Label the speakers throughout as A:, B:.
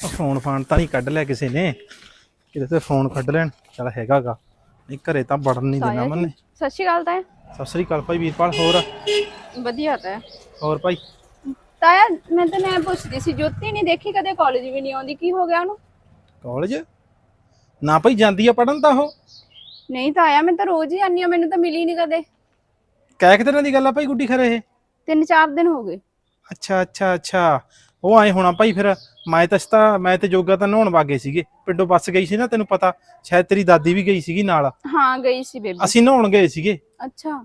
A: Phone ਫਾਨ ਤਾਂ ਨਹੀਂ ਕੱਢ ਲਿਆ ਕਿਸੇ ਨੇ। ਕਿਤੇ ਤੇ ਫੋਨ ਕੱਢ ਲੈਣ ਚਲ ਹੈਗਾਗਾ ਨਹੀਂ ਘਰੇ ਤਾਂ ਵੜਨ ਨਹੀਂ ਦੇਣਾ ਮੰਨੇ
B: ਸਤਿ ਸ਼੍ਰੀ ਅਕਾਲ ਤਾਇਆ।
A: ਸਤਿ ਸ੍ਰੀ ਅਕਾਲ ਭਾਈ ਵੀਰਪਾਲ ਹੋਰ?
B: ਵਧੀਆ ਤਾਇਆ।
A: ਹੋਰ ਭਾਈ?
B: ਤਾਇਆ ਮੈਂ ਤਾਂ ਐ ਪੁੱਛਦੀ ਸੀ ਜੋਤੀ ਨਹੀਂ ਦੇਖੀ ਕਦੇ ਕਾਲਜ ਵੀ ਨਹੀਂ ਆਉਂਦੀ ਕੀ ਹੋ ਗਿਆ ਉਹਨੂੰ?
A: ਕਾਲਜ? ਨਾ ਭਾਈ ਜਾਂਦੀ ਆ ਪੜਨ ਤਾਂ ਉਹ।
B: ਨਹੀਂ ਤਾਇਆ ਮੈਂ ਤਾਂ ਰੋਜ਼ ਹੀ ਆਨੀ ਆ ਮੈਨੂੰ ਤਾਂ ਮਿਲੀ ਨਹੀਂ ਕਦੇ।
A: ਕਹਿ ਕਿ ਤਰ੍ਹਾਂ ਦੀ ਗੱਲ ਆ ਭਾਈ ਗੁੱਡੀ ਖਰੇ ਇਹ?
B: ਤਿੰਨ ਚਾਰ ਦਿਨ ਹੋ ਗਏ।
A: ਅੱਛਾ ਅੱਛਾ ਅੱਛਾ। ਉਹ ਆਏ ਹੋਣਾ ਭਾਈ ਫਿਰ ਮੈਂ ਤਾਂ ਤਾਂ ਮੈਂ ਤੇ ਜੋਗਾ ਤਾਂ ਨਹਾਉਣ ਵਾਗੇ ਸੀਗੇ। ਪਿੰਡੋਂ ਬੱਸ ਗਈ ਸੀ ਨਾ ਤੈਨੂੰ ਪਤਾ ਸ਼ਾਇਦ ਤੇਰੀ ਦਾਦੀ ਵੀ ਗਈ ਸੀਗੀ ਨਾਲ।
B: ਹਾਂ ਗਈ ਸੀ ਬੇਬੀ।
A: ਅਸੀਂ ਨਹਾਉਣ ਗਏ ਸੀਗੇ।
B: ਅੱਛਾ।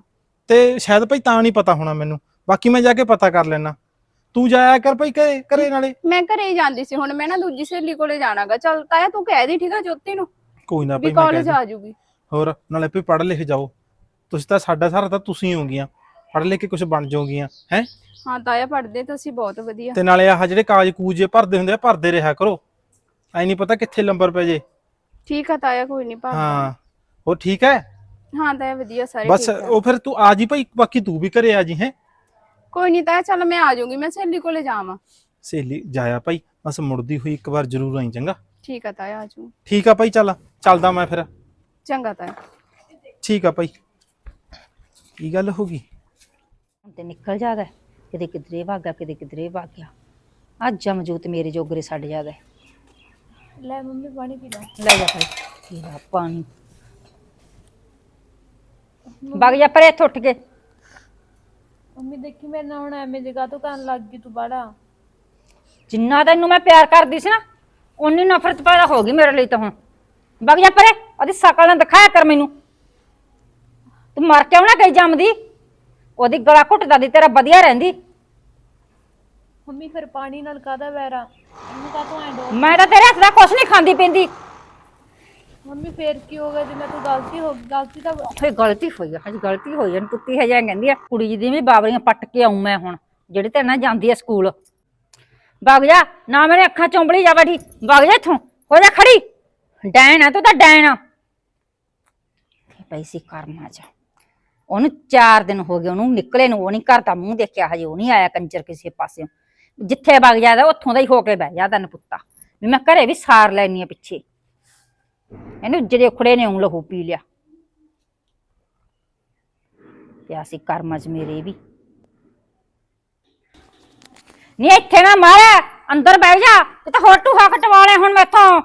A: ਤੇ ਸ਼ਾਇਦ ਭਾਈ ਤਾਂ ਨਹੀਂ ਪਤਾ ਹੋਣਾ ਮੈਨੂੰ। ਬਾਕੀ ਮੈਂ ਜਾ ਕੇ ਪਤਾ ਕਰ ਲੈਣਾ ਤੂੰ ਜਾਇਆ ਕਰ ਭਾਈ ਘਰੇ ਘਰੇ ਨਾਲੇ।
B: ਮੈਂ ਘਰੇ ਹੀ ਜਾਂਦੀ ਸੀ। ਹੁਣ ਮੈਂ ਨਾ ਦੂਜੀ ਸਹੇਲੀ ਕੋਲੇ ਜਾਣਾਗਾ। ਚੱਲ ਤਾਇਆ ਤੂੰ ਕਹਿ ਦੀ ਠੀਕ ਆ ਜੋਤੀ ਨੂੰ?
A: ਕੋਈ ਨਾ
B: ਵੀ
A: ਭਾਈ ਮੈਂ ਕਹਿ
B: ਕਾਲਜ
A: ਦੂੰ।
B: ਆ ਜਾਊਗੀ
A: ਹੋਰ ਨਾਲੇ ਵੀ ਪੜ੍ਹ ਲਿਖ ਜਾਓ। ਤੁਸੀਂ ਤਾਂ ਸਾਡਾ ਸਾਰਾ ਤਾਂ ਤੁਸੀਂ ਹੋਗੀਆਂ ਪੜ੍ਹ ਲਿਖ ਕੇ ਕੁਝ ਬਣ ਜਾਓਗੀਆਂ ਹੈ?
B: ਹਾਂ ਤਾਇਆ ਪੜਦੇ ਤਾਂ ਅਸੀਂ ਬਹੁਤ ਵਧੀਆ।
A: ਤੇ ਨਾਲੇ ਆਹ ਜਿਹੜੇ ਕਾਗਜ਼ ਕੂਜ ਭਰਦੇ ਹੁੰਦੇ ਆ ਭਰਦੇ ਰਿਹਾ ਕਰੋ। ਐ ਨਹੀਂ ਪਤਾ ਕਿੱਥੇ ਲੰਬਰ ਪੈ ਜੇ।
B: ਠੀਕ ਆ ਤਾਇਆ ਕੋਈ ਨਹੀਂ ਭਾਵੇਂ
A: ਹਾਂ ਉਹ ਠੀਕ ਹੈ
B: ਹਾਂ ਤਾਇਆ ਵਧੀਆ ਸਾਰੇ
A: ਬਸ
B: ਠੀਕ ਆ।
A: ਉਹ ਫਿਰ ਤੂੰ ਆ ਜੀ ਭਾਈ ਬਾਕੀ ਤੂੰ ਵੀ ਘਰੇ ਆ ਜੀ ਹੈ?
B: ਕੋਈ ਨਹੀਂ ਤਾਇਆ ਚੱਲ ਮੈਂ ਆ ਜਾਊਂਗੀ ਮੈਂ ਸਹੇਲੀ ਕੋਲੇ ਜਾਵਾਂ।
A: ਸਹੇਲੀ ਜਾਇਆ ਭਾਈ ਬਸ ਮੁੜਦੀ ਹੋਈ ਇੱਕ ਵਾਰ ਜ਼ਰੂਰ ਆਈ ਚੰਗਾ?
B: ਠੀਕ ਆ ਤਾਇਆ ਆ ਜਾਊਂ।
A: ਠੀਕ ਆ ਭਾਈ ਚੱਲ ਚੱਲਦਾ ਮੈਂ ਫਿਰ।
B: ਚੰਗਾ ਤਾਇਆ।
A: ਠੀਕ ਆ ਭਾਈ। ਕੀ ਗੱਲ ਹੋ ਗਈ?
C: ਤੇ ਨਿਕਲ ਜਾਂਦਾ ਹੈ। ਕਿਤੇ ਕਿਧਰੇ ਭਾਗਾ ਕਿਤੇ ਕਿਧਰੇ ਭਾਗਿਆ ਅੱਜ ਜਮਜੂਤ ਮੇਰੇ ਜੋਗਰੇ ਛੱਡ ਜਾਂਦਾ ਹੈ।
B: ਲੈ ਮੰਮੀ ਪਾਣੀ ਪੀ ਲੈ।
C: ਲੈ ਜਾ ਭਾਈ ਪੀਲਾ ਪਾਣੀ। ਵਗ ਜਾ ਪਰੇ ਉੱਠ ਕੇ।
D: ਮੰਮੀ ਦੇਖੀ ਮੇਰੇ ਨਾਲ ਹੁਣ ਐਵੇਂ ਜਗ੍ਹਾ ਤੋਂ ਕਰਨ ਲੱਗ ਗਈ ਤੂੰ ਬੜਾ
C: ਜਿੰਨਾ ਤੈਨੂੰ ਮੈਂ ਪਿਆਰ ਕਰਦੀ ਸੀ ਨਾ ਉਨੀ ਨਫ਼ਰਤ ਪੈਦਾ ਹੋ ਗਈ ਮੇਰੇ ਲਈ ਤਾਂ ਹੁਣ। ਵਗ ਜਾ ਪਰੇ ਉਹਦੀ ਸ਼ਕਲ ਨਾ ਦਿਖਾਇਆ ਕਰ ਮੈਨੂੰ। ਤੂੰ ਮਰ ਕਿਉਂ ਨਾ ਗਈ ਜੰਮਦੀ ਉਹਦੀ ਗਲਾ ਘੁੱਟਦਾ ਦੀ ਤੇਰਾ ਵਧੀਆ ਰਹਿੰਦੀ।
D: ਮੰਮੀ ਫਿਰ ਪਾਣੀ ਨਾਲ ਕਾਦਾ ਵੈਰਾ? ਇਹਨੂੰ ਕਾ ਤੂੰ ਐ ਡੋ
C: ਮੈਂ ਤਾਂ ਤੇਰੇ ਹੱਥ ਦਾ ਕੁਛ ਨਹੀਂ ਖਾਂਦੀ ਪੀਂਦੀ।
D: ਮੰਮੀ ਫੇਰ ਕੀ ਹੋ ਗਿਆ? ਜਿੰਨਾ ਤੂੰ ਗਲਤੀ ਹੋ ਗਲਤੀ ਤਾਂ
C: ਫੇ ਗਲਤੀ ਹੋਈ ਆ ਅੱਜ ਗਲਤੀ ਹੋਈ ਆ ਕੁੱਤੀ ਹਜਾ ਕਹਿੰਦੀ ਆ ਕੁੜੀ ਦੀ ਵੀ ਬਾਬਰੀਆਂ ਪੱਟ ਕੇ ਆਉਂ ਮੈਂ ਹੁਣ ਜਿਹੜੀ ਤੇਰੇ ਨਾਲ ਜਾਂਦੀ ਆ ਸਕੂਲ। ਵਗ ਜਾ ਨਾ ਮੇਰੇ ਅੱਖਾਂ ਚੋਂਬਲੀ ਜਾ ਬੈਠੀ ਵਗ ਜਾ ਇੱਥੋਂ ਹੋ ਜਾ ਖੜੀ। ਡੈਣ ਆ ਤੂੰ ਤਾਂ ਡੈਣ ਆ। ਪੈਸੀ ਕਰਮਾ ਜਾ ਉਹਨੂੰ 4 ਦਿਨ ਹੋ ਗਏ ਉਹਨੂੰ ਨਿਕਲੇ ਨੂੰ, ਉਹ ਨਹੀਂ ਦਾ ਮੂੰਹ ਦੇਖਿਆ ਹਜੇ, ਉਹ ਨਹੀਂ ਆਇਆ ਕੰਜਰ ਕਿਸੇ ਪਾਸਿਓਂ। ਜਿੱਥੇ ਵਗ ਜਾਂਦਾ ਉੱਥੋਂ ਦਾ ਹੀ ਹੋ ਕੇ ਬਹਿ ਜਾਂਦਾ ਨਪੁੱਤਾ ਵੀ ਮੈਂ ਘਰੇ ਵੀ ਸਾਰ ਲੈਣੀ ਆ ਪਿੱਛੇ। ਇਹਨੂੰ ਜਿਹੜੇ ਉਖੜੇ ਨੇ ਉਹ ਲਹੂ ਪੀ ਲਿਆ। ਪਿਆ ਸੀ ਕਰਮਾਂ ਚ ਮੇਰੇ ਵੀ। ਨੀ ਇੱਥੇ ਨਾ ਮਾਰ ਅੰਦਰ ਬਹਿ ਜਾ, ਤੇ ਤਾਂ ਹੋਰ ਟੂਹਾ ਕਟਵਾ ਲੈ ਹੁਣ ਮੈਥੋਂ।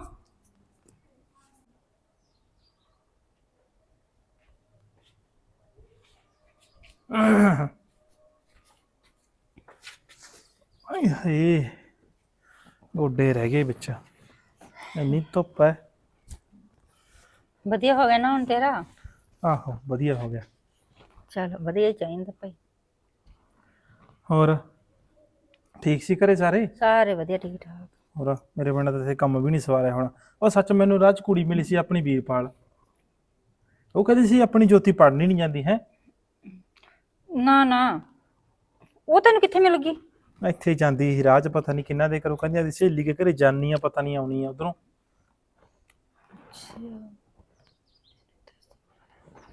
A: ਆਏ ਹਾਏ ਗੋਡੇ ਰਹਿ ਗਏ ਵਿੱਚ। ਇੰਨੀ ਧੁੱਪ ਹੈ।
C: ਵਧੀਆ ਹੋ ਗਿਆ ਨਾ ਹੁਣ ਤੇਰਾ?
A: ਆਹੋ ਵਧੀਆ ਹੋ ਗਿਆ।
C: ਚਲ ਵਧੀਆ ਹੀ ਚਾਹੀਦਾ ਭਾਈ।
A: ਹੋਰ? ਠੀਕ ਸੀ ਘਰੇ ਸਾਰੇ?
C: ਸਾਰੇ ਵਧੀਆ ਠੀਕ ਠਾਕ
A: ਹੋਰ ਮੇਰੇ ਬਿਨਾਂ ਤਾਂ ਇੱਥੇ ਕੰਮ ਵੀ ਨਹੀਂ ਸਵਾਰਿਆ ਹੋਣਾ। ਉਹ ਸੱਚ ਮੈਨੂੰ ਰਾਹ 'ਚ ਕੁੜੀ ਮਿਲੀ ਸੀ ਆਪਣੀ ਵੀਰਪਾਲ। ਉਹ ਕਹਿੰਦੀ ਸੀ ਆਪਣੀ ਜੋਤੀ ਪੜ੍ਹਨੀ ਨਹੀਂ ਜਾਂਦੀ ਹੈ?
C: ਨਾ ਨਾ। ਉਹ ਤੈਨੂੰ ਕਿੱਥੇ ਮਿਲ ਗਈ?
A: ਇੱਥੇ ਜਾਂਦੀ ਸੀ ਰਾਹ 'ਚ ਪਤਾ ਨਹੀਂ ਕਿੰਨਾ ਦੇ ਕਰੋ ਕਹਿੰਦੀ ਆਦੀ ਸਹੇਲੀ ਕੇ ਘਰੇ ਜਾਨੀ ਆ ਪਤਾ ਨਹੀਂ ਆਉਣੀ ਆ ਉਧਰੋਂ।